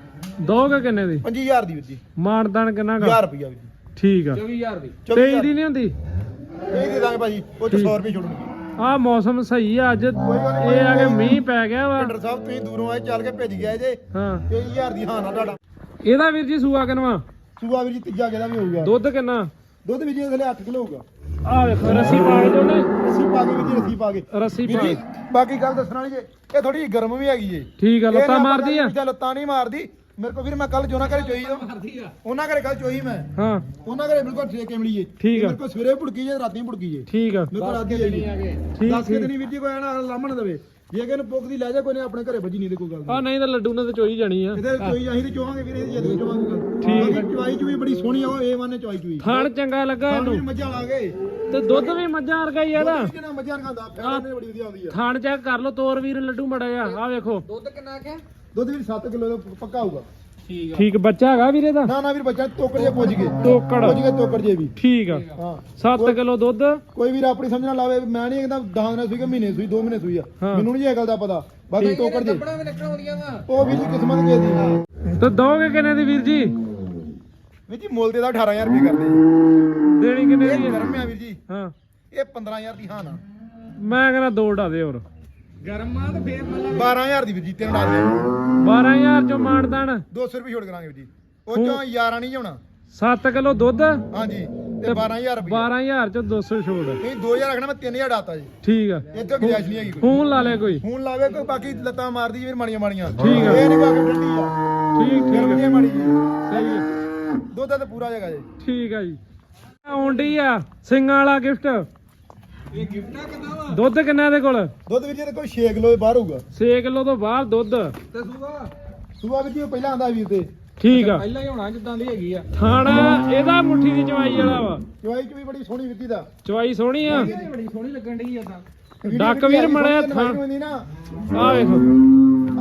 Speaker 2: ਦੋਗੇ ਕਿੰਨੇ ਦੀ?
Speaker 1: 25000 ਦੀ ਵਿੱਚ ਜੀ।
Speaker 2: ਮਾਨਦਾਨ ਕਿੰਨਾ ਗਾ
Speaker 1: 1000 ਰੁਪਿਆ ਵਿੱਚ
Speaker 2: ਠੀਕ ਆ।
Speaker 4: 24000 ਦੀ।
Speaker 2: 23 ਦੀ ਨਹੀਂ ਹੁੰਦੀ?
Speaker 1: ਇਹ ਦੇ ਦਾਂਗੇ ਭਾਜੀ ਉਹ ਚ 100 ਰੁਪਏ ਛੋੜਨਗੇ
Speaker 2: ਆ ਮੌਸਮ ਸਹੀ ਆ ਅੱਜ ਇਹ ਆ ਕਿ ਮੀਂਹ ਪੈ ਗਿਆ ਵਾ।
Speaker 1: ਭਿੰਡਰ ਸਾਹਿਬ ਤੁਸੀਂ ਦੂਰੋਂ ਆਏ ਚੱਲ ਕੇ ਭੇਜ ਗਿਆ ਜੇ।
Speaker 2: ਹਾਂ।
Speaker 1: 23000 ਦੀ ਹਾਂ ਨਾ ਤੁਹਾਡਾ।
Speaker 2: ਇਹਦਾ ਵੀਰ ਜੀ ਸੂਆ ਕਿਨਵਾ
Speaker 1: ਸੂਆ ਵੀ ਜੀ ਤੀਜਾ ਕਿਹਦਾ ਵੀ ਹੋਊਗਾ।
Speaker 2: ਦੁੱਧ ਕਿੰਨਾ?
Speaker 1: ਦੁੱਧ ਵੀ ਜੀ ਥਲੇ 8 ਕਿਲੋ ਹੋਊਗਾ।
Speaker 2: ਆ ਵੇਖੋ ਰੱਸੀ ਪਾ ਕੇ ਦੋਨੇ
Speaker 1: ਰੱਸੀ ਪਾ ਕੇ ਵੀ ਜੀ ਰੱਸੀ ਪਾ ਕੇ।
Speaker 2: ਰੱਸੀ
Speaker 1: ਵੀਰ
Speaker 2: ਪਾ
Speaker 1: ਜੀ ਬਾਕੀ ਗੱਲ ਦੱਸਣਾ ਨਹੀਂ ਜੇ ਇਹ ਥੋੜੀ ਗਰਮ ਵੀ ਹੈਗੀ
Speaker 2: ਠੀਕ ਆ
Speaker 1: ਇਹ
Speaker 2: ਲੱਤਾਂ
Speaker 1: ਨਾ
Speaker 2: ਮਾਰਦੀ ਆ।
Speaker 1: ਲੱਤਾਂ ਨਹੀਂ ਮਾਰਦੀ। ਮੇਰੇ ਕੋ ਵੀਰ ਮੈਂ ਕੱਲ ਜੋਨਾ ਘਰੇ ਚੋਈ ਉਹਨਾਂ ਘਰੇ ਕੱਲ ਚੋਈ ਮੈਂ।
Speaker 2: ਹਾਂ।
Speaker 1: ਉਹਨਾਂ ਘਰੇ ਬਿਲਕੁਲ ਠੇ ਕੇਮਲੀ ਜੇ।
Speaker 2: ਠੀਕ ਆ।
Speaker 1: ਮੇਰੇ ਕੋ ਸਵੇਰੇ ਭੁੜਕੀ ਜੇ ਰਾਤੀ ਭੁੜਕੀ ਜੇ।
Speaker 2: ਠੀਕ ਆ।
Speaker 1: ਮੇਰੇ ਕੋ ਰਾਤੀ ਆਈ
Speaker 2: ਠੀਕ
Speaker 1: ਦੱਸ ਕੇ
Speaker 2: ਠੀਕ
Speaker 1: ਤੇ ਨਹੀਂ ਵੀਰ ਜੀ ਕੋਈ ਨਾ ਲਾਮਣ ਦੇਵੇ। ਜੇ ਕਿ ਇਹਨੂੰ ਪੁੱਗ ਦੀ ਲੈ ਜਾ ਕੋਈ ਨੇ ਆਪਣੇ ਘਰੇ ਵੱਜੀ ਨਹੀਂ ਤੇ ਕੋਈ ਗੱਲ
Speaker 2: ਆ ਨਹੀਂ। ਤਾਂ ਲੱਡੂ ਨੇ ਤੇ ਚੋਈ ਜਾਣੀ ਆ।
Speaker 1: ਇਹਦੇ ਕੋਈ ਅਸੀਂ ਤੇ ਚੋਵਾਂਗੇ ਵੀਰ ਇਹਦੀ ਜਦੋਂ ਚੋਵਾਂਗੇ ਗੱਲ
Speaker 2: ਠੀਕ
Speaker 1: ਬਾਕੀ ਚਵਾਈ ਚੁਈ ਬੜੀ ਸੋਹਣੀ ਆ ਉਹ A1 ਨੇ ਚਵਾਈ ਚੁਈ।
Speaker 2: ਥਣ ਚੰਗਾ ਲੱਗਾ
Speaker 1: ਵੀ
Speaker 2: ਇਹਨੂੰ।
Speaker 1: ਮੱਝਾਂ ਲਾਗੇ
Speaker 2: ਤੇ ਦੁੱਧ ਵੀ ਮੱਝਾਂ ਵਰਗਾ ਹੀ ਆ ਇਹਦਾ।
Speaker 1: ਜਿਹਨਾਂ ਮੱਝਾਂ ਖਾਂਦਾ ਫੈਟ ਨੇ ਬੜੀ ਵਧੀਆ ਆਉਂਦੀ ਆ।
Speaker 2: ਥਣ ਚੈੱਕ ਕਰ ਲਓ ਤੋਰ ਵੀਰ ਲੱਡੂ ਮੜਾ ਆ ਆ ਵੇਖੋ।
Speaker 4: ਦੁੱਧ ਕਿੰਨਾ ਕਿ
Speaker 1: ਦੁੱਧ ਵੀ 7 ਕਿਲੋ ਦਾ ਪੱਕਾ ਹੋਊਗਾ।
Speaker 4: ਠੀਕ
Speaker 2: ਠੀਕ ਬੱਚਾ ਹੈਗਾ ਵੀਰੇ ਦਾ?
Speaker 1: ਨਾ ਨਾ ਵੀਰ ਬੱਚਾ ਤੋਕੜ ਜੇ ਪੁੱਜ ਗਏ।
Speaker 2: ਟੋਕੜ
Speaker 1: ਪੁੱਜ ਗਏ ਤੋਕੜ ਜੇ ਵੀ।
Speaker 2: ਠੀਕ ਆ।
Speaker 1: ਹਾਂ।
Speaker 2: 7 ਕਿਲੋ ਦੁੱਧ?
Speaker 1: ਕੋਈ ਵੀਰ ਆਪਣੀ ਸਮਝ ਨਾ ਲਾਵੇ ਮੈਂ ਨਹੀਂ ਕਹਿੰਦਾ 10 ਦਿਨ ਸੂਈ ਕਿ ਮਹੀਨੇ ਸੂਈ 2 ਮਹੀਨੇ ਸੂਈ ਆ।
Speaker 2: ਹਾਂ।
Speaker 1: ਮੈਨੂੰ ਨਹੀਂ ਇਹ ਗੱਲ ਦਾ ਪਤਾ। ਬਾਕੀ ਤੋਕੜ ਜੇ
Speaker 4: ਕੱਪੜਾ ਵੀ ਨਿਕਲ ਆਉਂਦੀਆਂ ਵਾ।
Speaker 1: ਉਹ ਵੀਰ ਦੀ ਕਿਸਮਤ ਕੇ ਦੀ
Speaker 2: ਤੇ ਦੋਗੇ ਕਿੰਨੇ ਦੀ ਵੀਰ ਜੀ?
Speaker 1: ਵੀਰ ਜੀ ਮੁੱਲ ਤੇ ਦਾ 18000 ਰੁਪਏ ਕਰਦੇ।
Speaker 2: ਦੇਣੀ ਕਿੰਨੇ ਦੀ
Speaker 1: ਇਹ
Speaker 2: ਆ?
Speaker 1: ਗਰਮ ਆ ਵੀਰ ਜੀ।
Speaker 2: ਹਾਂ।
Speaker 1: ਇਹ 15000 ਦੀ ਹਾਂ ਨਾ
Speaker 2: ਮੈਂ ਕਹਿੰਦਾ ਦੋ ਡਾ ਦੇ ਹੋਰ।
Speaker 4: ਗਰਮ ਤੇ ਫੇਰ ਮੱਲਾ
Speaker 1: 12000 ਦੀ ਵੀਰ ਜੀ ਤਿੰਨ ਡਾਲ
Speaker 2: 12000 ਚੋਂ ਮਾਨਦਾਨ
Speaker 1: 200 ਰੁਪਏ ਛੋੜ ਕਰਾਂਗੇ ਵੀਰ ਜੀ। ਉਹ ਚੋਂ 11 ਨਹੀਂ ਜਾਣਾ
Speaker 2: 7 ਕਿਲੋ ਦੁੱਧ?
Speaker 1: ਹਾਂਜੀ ਤੇ 12000 ਰੁਪਏ
Speaker 2: 12000 ਚੋਂ 200 ਛੋੜ
Speaker 1: ਨਹੀਂ 2000 ਰੱਖਣਾ ਮੈਂ 3000 ਡਾਤਾ ਜੀ।
Speaker 2: ਠੀਕ ਆ।
Speaker 1: ਇੱਥੇ ਗੁੰਜਾਇਸ਼ ਨਹੀਂ ਹੈਗੀ ਕੋਈ।
Speaker 2: ਫੋਨ ਲਾ ਲੈ ਕੋਈ।
Speaker 1: ਹੁਣ ਲਾਵੇ ਕੋਈ ਬਾਕੀ ਲੱਤਾਂ ਮਾਰਦੀ ਵੀਰ ਮਾੜੀਆਂ ਮਾੜੀਆਂ।
Speaker 2: ਠੀਕ ਆ।
Speaker 1: ਇਹ ਨਹੀਂ ਬਾਕੀ ਠੰਡੀ ਆ।
Speaker 2: ਠੀਕ ਠੀਕ
Speaker 1: ਗਰਮ
Speaker 2: ਆ,
Speaker 1: ਨਹੀਂ ਮਾੜੀ ਜੀ।
Speaker 2: ਸਹੀ ਆ।
Speaker 1: ਦੁੱਧ ਤਾਂ ਪੂਰਾ ਜਗਾ ਜੀ।
Speaker 2: ਠੀਕ ਆ ਜੀ। ਆਉਂਦੀ ਆ ਸਿੰਘਾਂ ਵਾਲਾ ਗਿਫਟ
Speaker 4: ਇਹ ਗਿਫਟਾ ਕਿੰਨਾ ਵਾ?
Speaker 2: ਦੁੱਧ ਕਿੰਨਾ ਇਹਦੇ ਕੋਲ?
Speaker 1: ਦੁੱਧ ਵੀਰ ਜੀ ਇਹਦੇ ਕੋਈ 6 ਕਿਲੋ ਬਾਹਰ ਹੋਊਗਾ।
Speaker 2: 6 ਕਿਲੋ ਤੋਂ ਬਾਹਰ ਦੁੱਧ।
Speaker 4: ਤੇ ਸੂਆ?
Speaker 1: ਸੂਆ ਵੀਰ ਜੀ ਉਹ ਪਹਿਲਾਂ ਆਂਦਾ ਵੀਰ ਤੇ।
Speaker 2: ਠੀਕ ਆ।
Speaker 4: ਪਹਿਲਾਂ ਹੀ ਹੋਣਾ ਜਿੱਦਾਂ ਦੀ ਹੈਗੀ ਆ।
Speaker 2: ਥਾਣਾ ਇਹਦਾ ਮੁੱਠੀ ਦੀ ਚਵਾਈ ਵਾਲਾ ਵਾ।
Speaker 1: ਚਵਾਈ ਚ ਵੀ ਬੜੀ ਸੋਹਣੀ ਜੀ ਦਾ।
Speaker 2: ਚਵਾਈ ਸੋਹਣੀ ਆ।
Speaker 4: ਬੜੀ ਸੋਹਣੀ ਲੱਗਣ ਡਈ ਆ ਤਾਂ।
Speaker 2: ਡੱਕ ਵੀਰ ਮੜਿਆ ਥਾਂ। ਆ ਵੇਖੋ।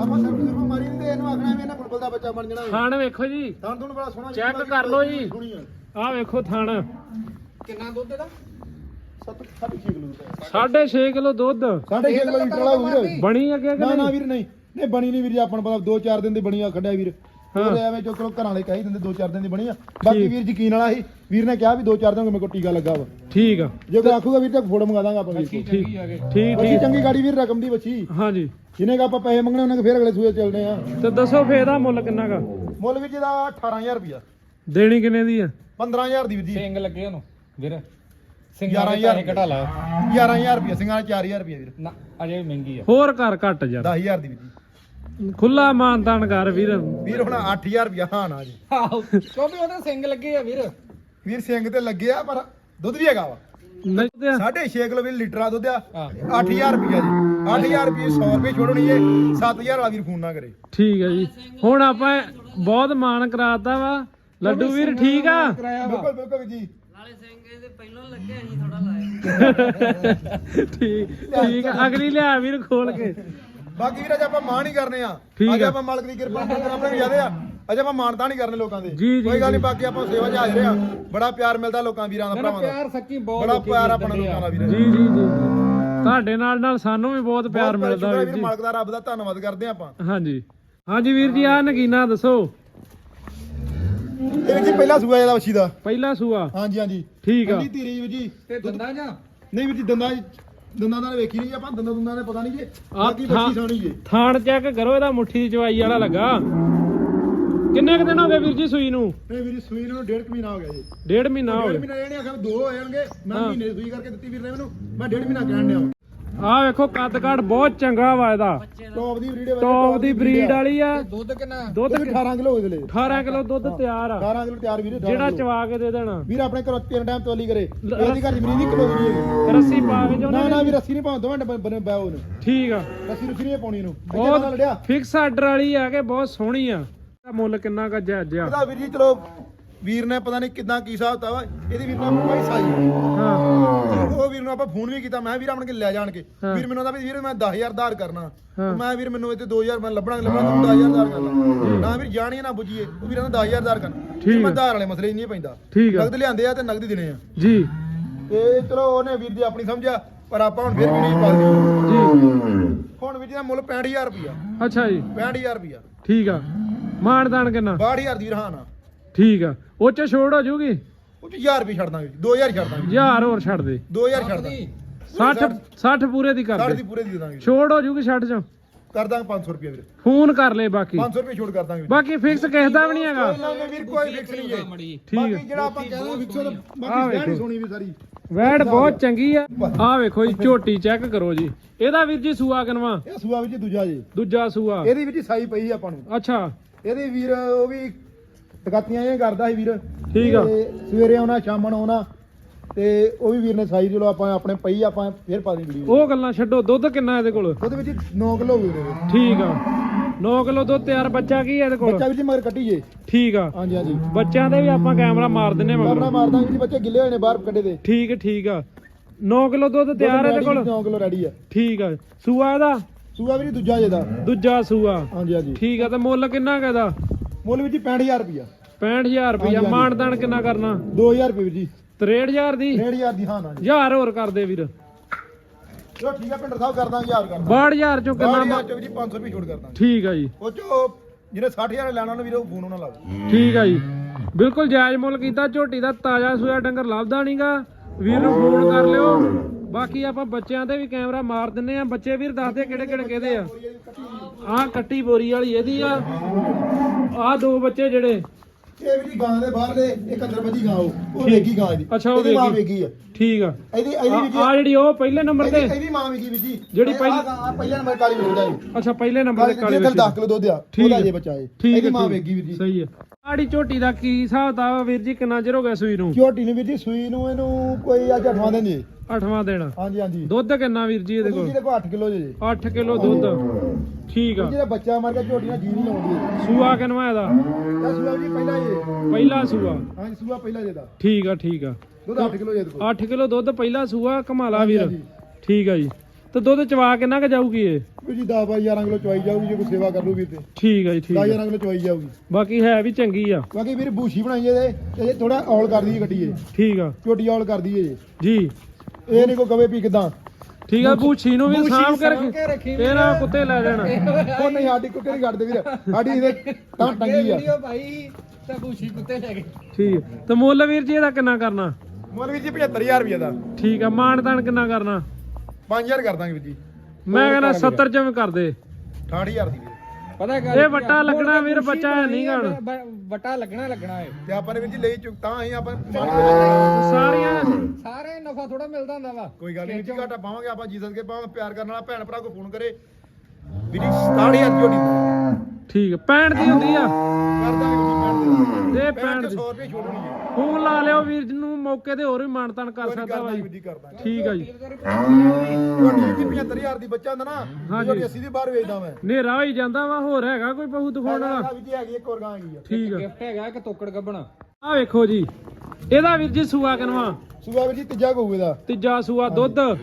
Speaker 1: ਆਪਾਂ ਸਰਵ ਸਰਵ ਮਾਰੀ ਨਹੀਂ ਤੇ ਇਹਨੂੰ ਆਖਣਾ ਵੀ ਇਹਨਾਂ ਬੁਲਬੁਲ ਦਾ ਬੱਚਾ ਬਣ ਜਾਣਾ
Speaker 2: ਥਾਣ ਵੇਖੋ ਜੀ।
Speaker 1: ਤਾਂ ਤੁਹਾਨੂੰ ਬੜਾ ਸੋਹਣਾ
Speaker 2: ਚੈੱਕ ਕਰ ਲਓ ਜੀ।
Speaker 1: ਆ।
Speaker 2: ਵੇਖੋ ਥਾਣ।
Speaker 4: ਕਿੰਨਾ ਦੁੱਧ ਇਹਦਾ?
Speaker 1: 7 6 ਕਿਲੋ ਦਾ
Speaker 2: 6.5 ਕਿਲੋ ਦੁੱਧ।
Speaker 1: ਸਾਢੇ 6 ਕਿਲੋ ਲੀਟਰ ਵਾਲਾ ਵੀਰ।
Speaker 2: ਬਣੀ ਅੱਗੇ ਕਿ
Speaker 1: ਨਾ ਨਾ
Speaker 2: ਨਹੀਂ?
Speaker 1: ਵੀਰ ਨਹੀਂ। ਨਹੀਂ ਬਣੀ ਨਹੀਂ ਵੀਰ ਜੀ ਆਪਾਂ ਨੂੰ ਪਤਾ 2-4 ਦਿਨ ਦੀ ਬਣੀ ਆ ਖੜਿਆ ਵੀਰ। ਹੋਰ ਐਵੇਂ ਜੋ ਚਲੋ ਘਰਾਂ ਵਾਲੇ ਕਹਿ ਹੀ ਦਿੰਦੇ 2-4 ਦਿਨ ਦੀ ਬਣੀ ਆ। ਬਾਕੀ
Speaker 2: ਠੀਕ।
Speaker 1: ਵੀਰ ਯਕੀਨ ਵਾਲਾ ਸੀ ਵੀਰ ਨੇ ਕਿਹਾ ਵੀ 2-4 ਦਿਨ ਮੇਰੇ ਕੋਲ ਟੀਕਾ ਲੱਗਾ ਵਾ।
Speaker 2: ਠੀਕ ਆ।
Speaker 1: ਜੇ ਕੋਈ ਆਖੂਗਾ ਵੀਰ ਤਾਂ ਫੋਟੋ ਮੰਗਾ ਦਾਂਗਾ ਆਪਾਂ ਵੀਰ ਕੋਲ।
Speaker 2: ਠੀਕ ਠੀਕ
Speaker 1: ਬੱਚੀ
Speaker 2: ਠੀਕ।
Speaker 1: ਚੰਗੀ ਗਾੜੀ ਵੀਰ ਰਕਮ ਦੀ ਬੱਚੀ।
Speaker 2: ਹਾਂਜੀ।
Speaker 1: ਜਿਹਨੇ ਕਾ ਆਪਾਂ ਪੈਸੇ ਮੰਗਣੇ ਉਹਨਾਂ ਕੇ ਫੇਰ ਅਗਲੇ ਸੂਏ ਚੱਲਦੇ ਆ।
Speaker 2: ਤੇ ਦੱਸੋ ਫੇਰ ਦਾ ਮੁੱਲ ਕਿੰਨਾ ਗਾ
Speaker 1: ਮੁੱਲ ਵੀਰ ਜੀ ਦਾ 18000 ਰੁਪਿਆ
Speaker 2: ਦੇਣੀ ਕਿੰਨੇ ਦੀ ਆ?
Speaker 1: 15000 ਦੀ ਵੀਰ ਜੀ।
Speaker 4: ਸਿੰਗ ਲੱਗੇ ਉਹਨੂੰ ਵੀਰ।
Speaker 1: 11000
Speaker 4: ਘਟਾ ਲਾ।
Speaker 1: 11000 ਰੁਪਿਆ ਸਿੰਘਾਂ 4000 ਰੁਪਿਆ ਵੀਰ।
Speaker 4: ਨਾ ਅਜੇ ਵੀ ਮਹਿੰਗੀ ਆ।
Speaker 2: ਹੋਰ ਘਰ ਘੱਟ ਜਾ
Speaker 1: 10000 ਦੀ ਵੀਰ ਜੀ।
Speaker 2: ਖੁੱਲਾ ਮਾਨਤਾਨ ਕਰ ਵੀਰ।
Speaker 1: ਵੀਰ ਹੁਣ 8000 ਰੁਪਿਆ ਹਾਂ ਨਾ ਜੀ।
Speaker 4: ਆਹੋ ਕਿਉਂਕਿ ਉਹਦੇ ਸਿੰਗ ਲੱਗੇ ਆ ਵੀਰ।
Speaker 1: ਵੀਰ ਸਿੰਘ ਤੇ ਲੱਗੇ ਆ ਪਰ ਦੁੱਧ ਵੀ ਹੈਗਾ ਵਾ।
Speaker 2: ਨਹੀਂ ਤੇ
Speaker 1: 6.5 ਕਿਲੋ ਵੀਰ ਲੀਟਰ ਆ ਦੁੱਧ ਆ।
Speaker 4: ਹਾਂ।
Speaker 1: 8000 ਰੁਪਿਆ ਜੀ। 8000 ਰੁਪਏ 100 ਰੁਪਏ ਛੋੜਣੀ ਜੇ 7000 ਵਾਲਾ ਵੀਰ ਫੋਨ ਨਾ ਕਰੇ।
Speaker 2: ਠੀਕ ਹੈ ਜੀ। ਹੁਣ ਆਪਾਂ ਬਹੁਤ ਮਾਨ ਕਰਾਤਾ ਵਾ। ਲੱਡੂ ਵੀਰ ਠੀਕ ਆ?
Speaker 4: ਵਾ
Speaker 1: ਬਿਲਕੁਲ ਬਿਲਕੁਲ ਜੀ।
Speaker 3: ਨਾਲੇ ਸਿੰਘ ਇਹਦੇ ਪਹਿਲਾਂ ਲੱਗੇ ਅਸੀਂ ਥੋੜਾ ਲਾਇਆ।
Speaker 2: ਠੀਕ ਠੀਕ ਆ। ਅਗਲੀ ਲਿਆ ਵੀਰ ਖੋਲ ਕੇ।
Speaker 1: ਬਾਕੀ ਵੀਰ ਅੱਜ ਆਪਾਂ ਮਾਣ ਹੀ ਕਰਨੇ ਆ।
Speaker 2: ਠੀਕ
Speaker 1: ਅੱਜ
Speaker 2: ਆ।
Speaker 1: ਆਪਾਂ ਮਾਲਕ ਦੀ ਕਿਰਪਾ ਨਾਲ ਆਪਣੇ ਆਪਣੇ ਜਿਆਦੇ ਆ। ਅੱਜ ਆਪਾਂ ਮਾਨਤਾ ਨਹੀਂ ਕਰਨੇ ਲੋਕਾਂ ਦੇ।
Speaker 2: ਜੀ, ਜੀ,
Speaker 1: ਕੋਈ ਗੱਲ ਨਹੀਂ। ਬਾਕੀ ਆਪਾਂ ਸੇਵਾ 'ਚ ਹਾਜ਼ਰ ਆ। ਬੜਾ ਪਿਆਰ ਮਿਲਦਾ ਲੋਕਾਂ ਵੀਰਾਂ ਦਾ ਭਰਾਵਾਂ ਦਾ।
Speaker 4: ਪਿਆਰ ਸੱਚੀ ਬਹੁਤ
Speaker 1: ਬੜਾ
Speaker 4: ਲੋਕੀ
Speaker 1: ਪਿਆਰ
Speaker 4: ਦਿੰਦੇ
Speaker 1: ਆਪਣਾ
Speaker 4: ਆ।
Speaker 1: ਲੋਕਾਂ ਦਾ ਵੀਰ।
Speaker 2: ਜੀ ਜੀ ਜੀ ਤੁਹਾਡੇ ਨਾਲ ਨਾਲ ਸਾਨੂੰ ਵੀ ਬਹੁਤ ਪਿਆਰ ਮਿਲਦਾ ਵੀਰ ਜੀ।
Speaker 1: ਮਾਲਕ ਦਾ ਰੱਬ ਦਾ ਧੰਨਵਾਦ ਕਰਦੇ ਆ ਆਪਾਂ।
Speaker 2: ਹਾਂਜੀ। ਹਾਂਜੀ ਵੀਰ ਜੀ ਆ ਨਗੀਨਾ ਦੱਸੋ।
Speaker 1: ਇਹ ਵੀਰ ਜੀ ਪਹਿਲਾ ਸੂਆ ਇਹਦਾ ਵੱਛੀ ਦਾ।
Speaker 2: ਪਹਿਲਾ ਸੂਆ?
Speaker 1: ਹਾਂਜੀ ਹਾਂਜੀ।
Speaker 2: ਠੀਕ ਆ।
Speaker 1: ਧੀਰੀ ਵੀਰ ਜੀ।
Speaker 4: ਤੇ ਦੰਦਾਂ ਜਾਂ?
Speaker 1: ਨਹੀਂ ਵੀਰ ਜੀ ਦੰਦਾਂ ਦੰਦਾਂ ਦਾ ਵੇਖੀ ਨਹੀਂ ਆਪਾਂ ਦੰਦਾਂ ਦੰਦਾਂ ਦਾ ਪਤਾ ਨਹੀਂ ਜੀ।
Speaker 2: ਆ
Speaker 1: ਬਾਕੀ ਬੱਚੀ ਸੋਹਣੀ ਜੀ।
Speaker 2: ਥਾਣ ਚੈੱਕ ਕਰੋ ਇਹਦਾ ਮੁੱਠੀ ਦੀ ਚਵਾਈ ਵਾਲਾ ਲੱਗਾ। ਕਿੰਨੇ ਕੁ ਦਿਨ ਹੋ ਗਏ ਵੀਰ ਜੀ ਸੂਈ ਨੂੰ?
Speaker 1: ਨਹੀਂ ਵੀਰ ਜੀ ਸੂਈ ਨੂੰ ਡੇਢ ਕੁ ਮਹੀਨਾ ਹੋ ਗਿਆ ਜੀ।
Speaker 2: ਡੇਢ ਮਹੀਨਾ ਹੋ
Speaker 1: ਡੇਢ
Speaker 2: ਗਿਆ।
Speaker 1: ਮਹੀਨਾ ਇਹ ਨਹੀਂ ਆਖਿਆ ਵੀ ਦੋ ਹੋ ਜਾਣਗੇ ਮੈਂ। ਮਹੀਨੇ ਸੂਈ ਕਰਕੇ ਦਿੱਤੀ ਵੀਰ ਨੇ ਮੈਨੂੰ। ਮੈਂ ਡੇਢ ਮਹੀਨਾ ਕਹਿਣ ਡਿਆ
Speaker 2: ਆਹ ਵੇਖੋ ਕੱਦ ਕਾਠ ਬਹੁਤ ਚੰਗਾ ਵਾ ਇਹਦਾ।
Speaker 1: ਟੌਪ ਦੀ ਬਰੀਡ
Speaker 2: ਟੌਪ ਦੀ ਬਰੀਡ ਵਾਲੀ ਆ।
Speaker 4: ਦੁੱਧ ਕਿੰਨਾ?
Speaker 2: ਦੁੱਧ
Speaker 1: ਦੁੱਧ 18 ਕਿਲੋ ਦਲੇ
Speaker 2: 18 ਕਿਲੋ ਦੁੱਧ ਤਿਆਰ ਆ।
Speaker 1: 18 ਕਿਲੋ ਤਿਆਰ ਵੀਰ 18
Speaker 2: ਜਿਹੜਾ। ਚਵਾ ਕੇ ਦੇ ਦੇਣਾ।
Speaker 1: ਵੀਰ ਆਪਣੇ ਘਰੋਂ ਤਿੰਨ ਟਾਈਮ ਤੋਲੀ ਕਰੇ। ਇਹਦੀ ਘਰ ਜ਼ਮੀਨ ਦੀ ਕਿਲੋ ਦੀ ਨਹੀਂ ਹੈਗੀ।
Speaker 2: ਰੱਸੀ ਪਾ ਕੇ ਜੋ
Speaker 1: ਨਾ ਨਾ ਵੀਰ ਰੱਸੀ ਨਹੀਂ ਪਾਉਂ ਦੋਵਾਂ ਡੱਬੇ ਬਨੇ ਬੈ ਉਹਨੂੰ।
Speaker 2: ਠੀਕ ਆ।
Speaker 1: ਰੱਸੀ ਰੁਸੀ ਨਹੀਂ ਪਾਉਣੀ ਇਹਨੂੰ।
Speaker 2: ਬਹੁਤ ਫਿਕਸ ਆਰਡਰ ਵਾਲੀ ਆ ਕਿ ਬਹੁਤ ਸੋਹਣੀ ਆ। ਇਹਦਾ ਮੁੱਲ ਕਿੰਨਾ ਕੁ ਜਾਇਜ਼ ਆ?
Speaker 1: ਇਹਦਾ ਵੀਰ ਜੀ ਚਲੋ ਵੀਰ ਨੇ ਪਤਾ ਨਹੀਂ ਕਿਦਾਂ ਕੀ ਹਿਸਾਬ ਤਾ ਵਾ ਇਹਦੀ ਵੀਰ ਨਾਲ ਕੋਈ ਸਾਈ
Speaker 2: ਹਾਂ।
Speaker 1: ਉਹ ਵੀਰ ਨੂੰ ਆਪਾਂ ਫੋਨ ਵੀ ਕੀਤਾ ਮੈਂ ਵੀਰ ਆਪਣੇ ਕੇ ਲੈ ਜਾਣ ਕੇ। ਵੀਰ ਮੈਨੂੰ ਕਹਿੰਦਾ ਵੀ ਵੀਰ ਮੈਂ 10000 ਦਾਰ ਕਰਨਾ। ਮੈਂ ਵੀਰ ਮੈਨੂੰ ਇੱਥੇ 2000 ਮੈਂ ਲੱਭਣਾ ਲੱਭਣਾ ਤੂੰ 10000 ਦਾਰ ਕਰਨਾ। ਨਾ ਵੀਰ ਜਾਣੀਏ ਨਾ ਬੁੱਝੀਏ ਉਹ ਵੀਰਾਂ ਦਾ 10000 ਦਾਰ ਕਰਨਾ।
Speaker 2: ਠੀਕ
Speaker 1: ਮੈਂ। ਦਾਰ ਵਾਲੇ ਮਸਲੇ ਨਹੀਂ ਪੈਂਦਾ। ਨਗਦ ਲਿਆਂਦੇ ਆ ਤੇ ਨਗਦ ਹੀ ਦੇਣੇ ਆ।
Speaker 2: ਜੀ।
Speaker 1: ਤੇ ਚਲੋ ਉਹਨੇ ਵੀਰ ਦੀ ਆਪਣੀ ਸਮਝਿਆ ਪਰ ਆਪਾਂ ਹੁਣ ਫਿਰ ਵੀ ਨਹੀਂ ਪਾਲਦੀ।
Speaker 2: ਜੀ।
Speaker 1: ਹੁਣ ਵੀਰ ਜੀ ਦਾ ਮੁੱਲ 65000 ਰੁਪਿਆ
Speaker 2: ਅੱਛਾ ਜੀ।
Speaker 1: 65000 ਰੁਪਿਆ
Speaker 2: ਠੀਕ ਆ। ਮਾਨਦਾਨ ਕਿੰਨਾ?
Speaker 1: 62000 ਦੀ ਰਹਾਨਾ
Speaker 2: ਠੀਕ ਆ। ਉਹ ਚ ਛੋੜ ਹੋ ਜੂਗੀ?
Speaker 1: ਉਹ 1000 ਰੁਪਏ ਛੱਡ ਦਾਂਗੇ 2000 ਛੱਡ ਦਾਂਗੇ
Speaker 2: ਹਜ਼ਾਰ ਹੋਰ ਛੱਡ ਦੇ।
Speaker 1: 2000 ਛੱਡ ਦਾਂਗੇ।
Speaker 2: 60 60 ਪੂਰੇ ਦੀ ਕਰ
Speaker 1: 60
Speaker 2: ਦੇ।
Speaker 1: ਦੀ ਪੂਰੇ ਦੇ ਦਾਂਗੇ
Speaker 2: ਛੋੜ ਹੋ ਜੂਗੀ 60 ਚੋਂ?
Speaker 1: ਕਰ ਦਾਂਗੇ 500 ਰੁਪਏ ਵੀਰ।
Speaker 2: ਫੋਨ ਕਰ ਲੈ ਬਾਕੀ।
Speaker 1: 500 ਰੁਪਏ ਛੋੜ ਕਰ ਦਾਂਗੇ ਵੀਰ।
Speaker 2: ਬਾਕੀ ਫਿਕਸ ਕਿਸੇ ਦਾ ਵੀ ਨਹੀਂ ਹੈਗਾ।
Speaker 1: ਇਹਨਾਂ ਨੇ ਵੀਰ ਕੋਈ ਫਿਕਸ ਨਹੀਂ ਹੈ।
Speaker 2: ਠੀਕ
Speaker 1: ਬਾਕੀ
Speaker 2: ਹੈ
Speaker 1: ਜਿਹੜਾ ਆਪਾਂ ਕਹਿੰਦੇ ਫਿਕਸ
Speaker 2: ਆਹ
Speaker 1: ਬਾਕੀ
Speaker 2: ਵੇਖੋ।
Speaker 1: ਗਹਿਣੀ ਸੋਣੀ ਵੀ ਸਾਰੀ।
Speaker 2: ਵੈੜ ਬਹੁਤ ਚੰਗੀ ਆ। ਆਹ ਵੇਖੋ ਜੀ ਝੋਟੀ ਚੈੱਕ ਕਰੋ ਜੀ। ਇਹਦਾ ਵੀਰ ਜੀ ਸੂਆ ਕਿਨਵਾ?
Speaker 1: ਇਹ ਸੂਆ ਵਿੱਚ ਦੂਜਾ ਜੀ।
Speaker 2: ਦੂਜਾ ਸੂਆ।
Speaker 1: ਇਹਦੀ ਵਿੱਚ ਸਾਈ ਪਈ ਆਪਾਂ ਨੂੰ।
Speaker 2: ਅੱਛਾ।
Speaker 1: ਇਹਦੇ ਵੀਰ ਉਹ ਵੀ ਟਕਾਤੀਆਂ ਇਹ ਕਰਦਾ ਸੀ ਵੀਰ।
Speaker 2: ਠੀਕ ਆ।
Speaker 1: ਤੇ ਸਵੇਰੇ ਆਉਣਾ ਸ਼ਾਮ ਨੂੰ ਆਉਣਾ ਤੇ ਉਹ ਵੀ ਵੀਰ ਨੇ ਸਾਈ ਚਲੋ ਆਪਾਂ ਆਪਣੇ ਪਈ ਆਪਾਂ ਫੇਰ ਪਾ ਵੀਡੀਓ।
Speaker 2: ਉਹ ਗੱਲਾਂ ਛੱਡੋ ਦੁੱਧ ਕਿੰਨਾ ਇਹਦੇ ਕੋਲ?
Speaker 1: ਉਹਦੇ ਵਿੱਚ 9 ਕਿਲੋ ਗਏ ਨੇ
Speaker 2: ਠੀਕ ਆ। 9 ਕਿਲੋ ਦੁੱਧ ਤਿਆਰ ਬੱਚਾ ਕੀ ਇਹਦੇ ਕੋਲ?
Speaker 1: ਬੱਚਾ ਵੀ ਜੀ ਮਗਰ ਕੱਟੀ ਜੇ।
Speaker 2: ਠੀਕ ਆ।
Speaker 1: ਹਾਂਜੀ ਹਾਂਜੀ।
Speaker 2: ਬੱਚਿਆਂ ਦੇ ਵੀ ਆਪਾਂ ਕੈਮਰਾ ਮਾਰ ਦਿੰਨੇ ਮਗਰ।
Speaker 1: ਮਾਰ ਦਾਂਗੇ ਜੀ ਬੱਚੇ ਗਿੱਲੇ ਹੋਏ ਨੇ ਬਾਹਰ ਕੱਢੇ ਦੇ।
Speaker 2: ਠੀਕ ਠੀਕ ਆ। 9 ਕਿਲੋ ਦੁੱਧ ਤਿਆਰ ਇਹਦੇ ਕੋਲ?
Speaker 1: 9 ਕਿਲੋ ਰੈਡੀ ਆ।
Speaker 2: ਠੀਕ ਆ। ਸੂਆ ਇਹਦਾ?
Speaker 1: ਸੂਆ ਵੀ ਜੀ ਦੂਜਾ ਜੇ ਦਾ
Speaker 2: ਦੂਜਾ ਸੂਆ।
Speaker 1: ਹਾਂਜੀ ਹਾਂਜੀ।
Speaker 2: ਠੀਕ ਆ ਤੇ ਮੁੱਲ ਕਿੰਨਾ ਕੁ ਇਹਦਾ?
Speaker 1: ਮੁੱਲ ਵੀ ਜੀ 65000 ਰੁਪਿਆ
Speaker 2: 65000 ਰੁਪਇਆ
Speaker 1: ਹਾਂਜੀ।
Speaker 2: ਮਾਨਦਾਨ ਕਿੰਨਾ ਕਰਨਾ?
Speaker 1: 2000 ਰੁਪਏ ਜੀ।
Speaker 2: 63000 ਦੀ?
Speaker 1: 65000 ਦੀ ਹਾਂ ਨਾ ਜੀ
Speaker 2: ਹਜ਼ਾਰ ਹੋਰ ਕਰ ਦੇ ਵੀਰ।
Speaker 1: ਚਲੋ ਠੀਕ ਆ ਪਿੰਡਰ ਸਾਹਿਬ ਕਰ ਦਾਂਗੇ ਯਾਰ ਕਰ ਦਾਂਗੇ
Speaker 2: 62000 ਚੋਂ ਕਿੰਨਾ
Speaker 1: 60000
Speaker 2: ਮ-
Speaker 1: ਚ ਜੀ 500 ਰੁਪਏ ਛੋੜ ਕਰ ਦਾਂਗੇ
Speaker 2: ਠੀਕ ਆ ਜੀ।
Speaker 1: ਉਹ ਚੋ ਜਿਹਨੇ 60000 ਲੈਣਾ ਉਹਨੂੰ ਵੀਰੇ ਉਹ ਫੋਨ ਉਹਨਾਂ ਲਾਓ
Speaker 2: ਠੀਕ ਆ ਜੀ। ਬਿਲਕੁਲ ਜਾਇਜ਼ ਮੁੱਲ ਕੀਤਾ ਝੋਟੀ ਦਾ ਤਾਜ਼ਾ ਸੂਆ ਡੰਗਰ ਲੱਭਦਾ ਨਹੀਂਗਾ ਵੀਰ ਨੂੰ ਫੋਨ ਕਰ ਲਿਓ। ਬਾਕੀ ਆਪਾਂ ਬੱਚਿਆਂ ਤੇ ਵੀ ਕੈਮਰਾ ਮਾਰ ਦਿੰਨੇ ਆ। ਬੱਚੇ ਵੀਰ ਦੱਸਦੇ ਕਿਹੜੇ ਕਿਹੜੇ ਕਿਹਦੇ ਆ। ਆਹ ਕੱਟੀ ਬੋਰੀ ਵਾਲੀ ਇਹਦੀ ਆ। ਆਹ ਦੋ ਬੱਚੇ ਜਿਹੜੇ।
Speaker 1: ਜੀ ਗਾਂ ਦੇ ਬਾਹਰਲੇ ਇੱਕ ਅੰਦਰ ਬੱਜੀ ਗਾਂ ਉਹ ਉਹ ਵੇਗੀ ਗਾਂ ਦੀ
Speaker 2: ਅੱਛਾ, ਉਹ
Speaker 1: ਮਾਂ
Speaker 2: ਵੇਗੀ।
Speaker 1: ਵੇਗੀ ਆ।
Speaker 2: ਠੀਕ ਆ।
Speaker 1: ਇਹਦੀ ਇਹਦੀ ਵੀ
Speaker 2: ਆ ਜਿਹੜੀ ਉਹ ਪਹਿਲੇ ਨੰਬਰ ਤੇ?
Speaker 1: ਇਹਦੀ ਇਹਦੀ ਮਾਂ ਵੇਗੀ ਵੀ ਜੀ।
Speaker 2: ਜਿਹੜੀ ਪਹਿਲੀ-
Speaker 1: ਆਹ ਪਹਿਲਾ ਨੰਬਰ ਕਾਲੀ ਮਿਲਦਾ ਜੀ
Speaker 2: ਅੱਛਾ ਪਹਿਲੇ ਨੰਬਰ ਤੇ ਕਾਲੇ
Speaker 1: ਕਾਲੀ
Speaker 2: ਵਿੱਚ
Speaker 1: 10 ਕਿਲੋ ਦੁੱਧ ਆ
Speaker 2: ਠੀਕ
Speaker 1: ਉਹਦਾ
Speaker 2: ਹੈ।
Speaker 1: ਜੇ ਬੱਚਾ ਇਹ।
Speaker 2: ਠੀਕ
Speaker 1: ਇਹਦੀ
Speaker 2: ਹੈ,
Speaker 1: ਮਾਂ। ਵੇਗੀ ਵੀ ਜੀ।
Speaker 2: ਸਹੀ ਹੈ ਆੜੀ ਝੋਟੀ ਦਾ ਕੀ ਹਿਸਾਬ ਤਾ ਵੀਰ ਜੀ? ਕਿੰਨਾ ਚਿਰ ਹੋ ਗਿਆ ਸੂਈ ਨੂੰ?
Speaker 1: ਝੋਟੀ ਨੂੰ ਵੀਰ ਜੀ ਸੂਈ ਨੂੰ ਇਹਨੂੰ ਕੋਈ ਅੱਜ ਅਠਵਾਂ ਦਿਨ ਜੀ
Speaker 2: ਅੱਠਵਾਂ ਦਿਨ।
Speaker 1: ਹਾਂਜੀ ਹਾਂਜੀ।
Speaker 2: ਦੁੱਧ ਕਿੰਨਾ ਵੀਰ ਜੀ ਇਹਦੇ
Speaker 1: ਇਹਦੇ
Speaker 2: ਕੋਲ?
Speaker 1: ਕੋਲ 8 ਕਿਲੋ ਜੀ।
Speaker 2: 8 ਕਿਲੋ ਦੁੱਧ। ਠੀਕ ਆ।
Speaker 1: ਜਿਹੜਾ ਬੱਚਾ ਮਰ ਗਿਆ ਝੋਟੀ ਨਾਲ ਜੀ ਨਹੀਂ ਲਾਉਂਦੀ।
Speaker 2: ਸੂਆ ਕਿਨਵਾ ਇਹਦਾ?
Speaker 1: ਇਹ ਸੂਆ ਜੀ ਪਹਿਲਾ ਇਹ
Speaker 2: ਪਹਿਲਾ ਸੂਆ।
Speaker 1: ਹਾਂਜੀ ਸੂਆ ਪਹਿਲਾ ਜੇ ਦਾ
Speaker 2: ਠੀਕ ਆ ਠੀਕ ਆ।
Speaker 1: ਦੁੱਧ 8 ਕਿਲੋ ਜੇ ਦੇ ਕੋਲ।
Speaker 2: 8 ਕਿਲੋ ਦੁੱਧ ਪਹਿਲਾ ਸੂਆ ਕਮਾਲਾ ਵੀਰ। ਠੀਕ ਆ ਜੀ। ਤੇ ਦੁੱਧ ਚਵਾ ਕਿੰਨਾ ਕ ਜਾਊਗੀ ਇਹ?
Speaker 1: ਜੀ 10 ਬਾਈ 11 ਕਿਲੋ ਚਵਾਈ ਜਾਊਗੀ ਜੇ ਕੋਈ ਸੇਵਾ ਕਰ ਲੂ ਵੀਰ ਤੇ।
Speaker 2: ਠੀਕ ਆ ਜੀ
Speaker 1: 10
Speaker 2: ਠੀਕ ਆ।
Speaker 1: 11 ਕਿਲੋ ਚਵਾਈ ਜਾਊਗੀ।
Speaker 2: ਬਾਕੀ ਹੈ ਵੀ ਚੰਗੀ ਆ।
Speaker 1: ਬਾਕੀ ਵੀਰ ਬੂਸ਼ੀ ਬਣਾਈ ਇਹਦੇ। ਇਹ ਥੋੜਾ ਔਲ ਕਰਦੀ ਹੈ ਗੱਡੀ ਇਹ।
Speaker 2: ਠੀਕ ਆ।
Speaker 1: ਝੋਟੀ ਔਲ ਕਰਦੀ ਜੀ
Speaker 2: ਜੀ।
Speaker 1: ਇਹ ਨਹੀਂ ਕੋ ਕਵੇ ਵੀ ਕਿਦਾਂ।
Speaker 2: ਠੀਕ ਆ ਬੂਛੀ ਨੂੰ ਵੀ ਸਾਂਭ ਕੇ
Speaker 4: ਸਾਂਭ ਕੇ
Speaker 2: ਰੱਖੀ
Speaker 4: ਰੱਖੀ
Speaker 2: ਫੇਰ ਆ ਕੁੱਤੇ ਲੈ ਜਾਣਾ।
Speaker 1: ਉਹ ਨਹੀਂ ਸਾਡੀ ਕੁੱਤੇ ਨਹੀਂ ਕੱਢਦੇ ਵੀਰ। ਸਾਡੀ ਇਹਦੇ ਤਾਂ ਟੰਗੀ ਆ।
Speaker 4: ਵੀਡੀਓ ਭਾਈ ਤੇ ਬੂਸ਼ੀ ਕੁੱਤੇ ਲੈ ਗਏ।
Speaker 2: ਠੀਕ। ਤੇ ਮੁੱਲ ਵੀਰ ਜੀ ਇਹਦਾ ਕਿੰਨਾ ਕਰਨਾ?
Speaker 1: ਮੁੱਲ ਵੀਰ ਜੀ 75000 ਰੁਪਏ ਦਾ।
Speaker 2: ਠੀਕ ਆ ਮਾਨਦਾਨ ਕਿੰਨਾ ਕਰਨਾ?
Speaker 1: 5000 ਕਰ ਦਾਂਗੇ ਵੀਰ ਜੀ।
Speaker 2: ਮੈਂ ਕਹਿੰਦਾ 70 ਚ ਵੀ ਕਰ ਦੇ।
Speaker 1: 68000 ਦੀ।
Speaker 2: ਇਹ ਵੱਟਾ ਲੱਗਣਾ ਵੀਰ, ਬੱਚਾ ਹੈ ਨੀ ਗਾ।
Speaker 4: ਵੱਟਾ ਲੱਗਣਾ ਲੱਗਣਾ ਹੈ
Speaker 1: ਤੇ ਆਪਾਂ ਨੇ ਵੀਰ ਜੀ ਲਈ ਚੁੱਕ ਤਾਂ ਅਸੀਂ ਆਪਾਂ
Speaker 2: ਸਾਰੀਆਂ
Speaker 4: ਸਾਰੇ ਨਫਾ ਥੋੜਾ ਮਿਲਦਾ ਹੁੰਦਾ ਵਾ।
Speaker 1: ਕੋਈ ਗੱਲ ਨਹੀਂ ਜੀ ਘਾਟਾ ਪਾਵਾਂਗੇ ਆਪਾਂ ਜੀ ਸਦਕੇ ਪਾਵਾਂਗੇ ਪਿਆਰ ਕਰਨ ਵਾਲਾ ਭੈਣ ਭਰਾ ਕੋ ਫੋਨ ਕਰੇ। ਵੀਰ ਜੀ 67000 ਝੋਟੀ
Speaker 2: ਠੀਕ 65 ਦੀ ਹੁੰਦੀ ਆ। ਦੇ 65
Speaker 1: 65
Speaker 2: ਦੀ
Speaker 1: 100 ਰੁਪਏ ਛੋੜਨੀ ਹੈ।
Speaker 2: ਫੋਨ ਲਾ ਲਿਓ ਵੀਰ ਜੀ ਨੂੰ ਮੌਕੇ ਤੇ ਹੋਰ ਵੀ ਮਾਨਤਾਨ ਕਰ ਸਕਦਾ ਬਾਈ ਠੀਕ ਆ ਜੀ।
Speaker 1: ਵੀਰ ਜੀ 75000 ਦੀ ਬੱਚਾ ਹੁੰਦਾ ਨਾ। ਝੋਟੀ 80 ਦੀ ਬਾਹਰ ਵੇਚਦਾ ਮੈਂ।
Speaker 2: ਨੇਰਾ ਹੋਈ ਜਾਂਦਾ ਵਾ ਹੋਰ ਹੈਗਾ ਕੋਈ ਪਹੂ ਦਿਖਾਉਣ ਵਾਲਾ?
Speaker 1: ਜੀ ਹੈਗੀ ਇੱਕ ਹੋਰ ਗਾਂ ਹੈਗੀ ਆ।
Speaker 2: ਠੀਕ ਆ।
Speaker 4: ਗਿਫਟ ਹੈਗਾ ਇੱਕ ਤੋਕੜ ਗੱਬਣਾ।
Speaker 2: ਆ ਵੇਖੋ ਜੀ ਇਹਦਾ ਵੀਰ ਜੀ ਸੂਆ ਕਨਵਾ?
Speaker 1: ਸੂਆ ਵੀਰ ਜੀ ਤੀਜਾ ਕਹੂਗੇ ਦਾ
Speaker 2: ਤੀਜਾ ਸੂਆ ਦੁੱਧ।
Speaker 1: ਇਹਦੇ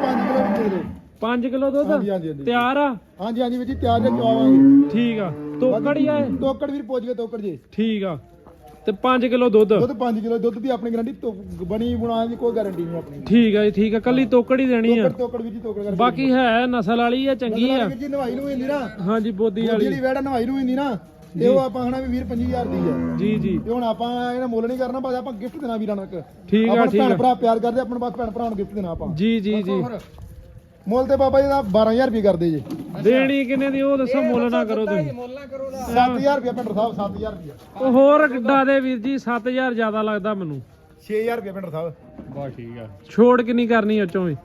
Speaker 1: 5 ਕਿਲੋ ਦੇ ਦਿਓ
Speaker 2: 5 ਕਿਲੋ ਦੁੱਧ? ਤਿਆਰ ਆ?
Speaker 1: ਹਾਂਜੀ ਹਾਂਜੀ ਵੀਰ ਜੀ ਤਿਆਰ ਜੇ ਚਵਾਵਾਂਗੇ
Speaker 2: ਠੀਕ ਆ। ਤੋਕੜ ਹੀ ਆ ਇਹ?
Speaker 1: ਤੋਕੜ ਵੀਰ ਪੁੱਜ ਗਏ ਤੋਕੜ ਜੀ।
Speaker 2: ਠੀਕ ਆ। ਤੇ 5 ਕਿਲੋ ਦੁੱਧ।
Speaker 1: ਦੁੱਧ 5 ਕਿਲੋ ਦੁੱਧ ਦੀ ਆਪਣੀ ਗਾਰੰਟੀ ਬਣੀ ਬਣਾਉਣ ਦੀ ਕੋਈ ਗਾਰੰਟੀ ਨਹੀਂ ਆਪਣੀ।
Speaker 2: ਠੀਕ ਆ ਜੀ ਠੀਕ ਆ। ਕੱਲੀ ਤੋਕੜ ਹੀ ਦੇਣੀ ਆ।
Speaker 1: ਤੋਕੜ ਤੋਕੜ ਵੀਰ ਜੀ ਤੋਕੜ ਕਰਕੇ।
Speaker 2: ਬਾਕੀ ਹੈ ਨਸਲ ਵਾਲੀ ਆ ਚੰਗੀ ਆ।
Speaker 1: ਵੀਰ ਜੀ ਨਵਾਈ ਨੂੰ ਹੁੰਦੀ ਨਾ।
Speaker 2: ਹਾਂਜੀ ਬੋਦੀ
Speaker 1: ਜਿਹੜੀ
Speaker 2: ਵਾਲੀ।
Speaker 1: ਵੈੜ ਨਵਾਈ ਨੂੰ ਹੁੰਦੀ ਨਾ। ਤੇ ਉਹ ਆਪਾਂ ਹਣਾ ਵੀ 20 25000 ਦੀ ਆ।
Speaker 2: ਜੀ ਜੀ।
Speaker 1: ਤੇ ਹੁਣ ਆਪਾਂ ਇਹਦਾ ਮੁੱਲ ਨਹੀਂ ਕਰਨਾ ਬਸ ਆਪਾਂ ਗਿਫਟ ਦੇਣਾ ਵੀਰਾਂ ਨੂੰ ਇੱਕ
Speaker 2: ਠੀਕ ਆ
Speaker 1: ਆਪਾਂ
Speaker 2: ਠੀਕ
Speaker 1: ਭੈਣ ਭਰਾ ਪਿਆਰ ਕਰਦੇ ਆਪਣੇ ਬਸ ਭੈਣ ਭਰਾ ਨੂੰ ਗਿਫਟ ਦੇਣਾ ਆਪਾਂ।
Speaker 2: ਜੀ ਜੀ ਜੀ।
Speaker 1: ਮੁੱਲ ਤੇ ਬਾਬਾ ਜੀ ਦਾ 12000 ਰੁਪਏ ਕਰਦੇ ਜੀ।
Speaker 2: ਦੇਣੀ ਕਿੰਨੇ ਦੀ ਉਹ ਦੱਸੋ ਮੁੱਲ ਨਾ ਕਰੋ ਤੁਸੀਂ।
Speaker 4: ਮੁੱਲ ਨਾ ਕਰੋ ਦਾ
Speaker 1: 7000 ਰੁਪਏ ਪਿੰਡਰ ਸਾਹਿਬ 7000 ਰੁਪਏ।
Speaker 2: ਉਹ ਹੋਰ ਗੱਡਾ ਦੇ ਵੀਰ ਜੀ 7000 ਜ਼ਿਆਦਾ ਲੱਗਦਾ ਮੈਨੂੰ।
Speaker 1: 6000 ਰੁਪਏ ਪਿੰਡਰ ਸਾਹਿਬ।
Speaker 4: ਬਾ ਠੀਕ ਆ।
Speaker 2: ਛੋੜ ਕਿੰਨੀ ਕਰਨੀ ਉਹ ਚੋਂ ਵੀ?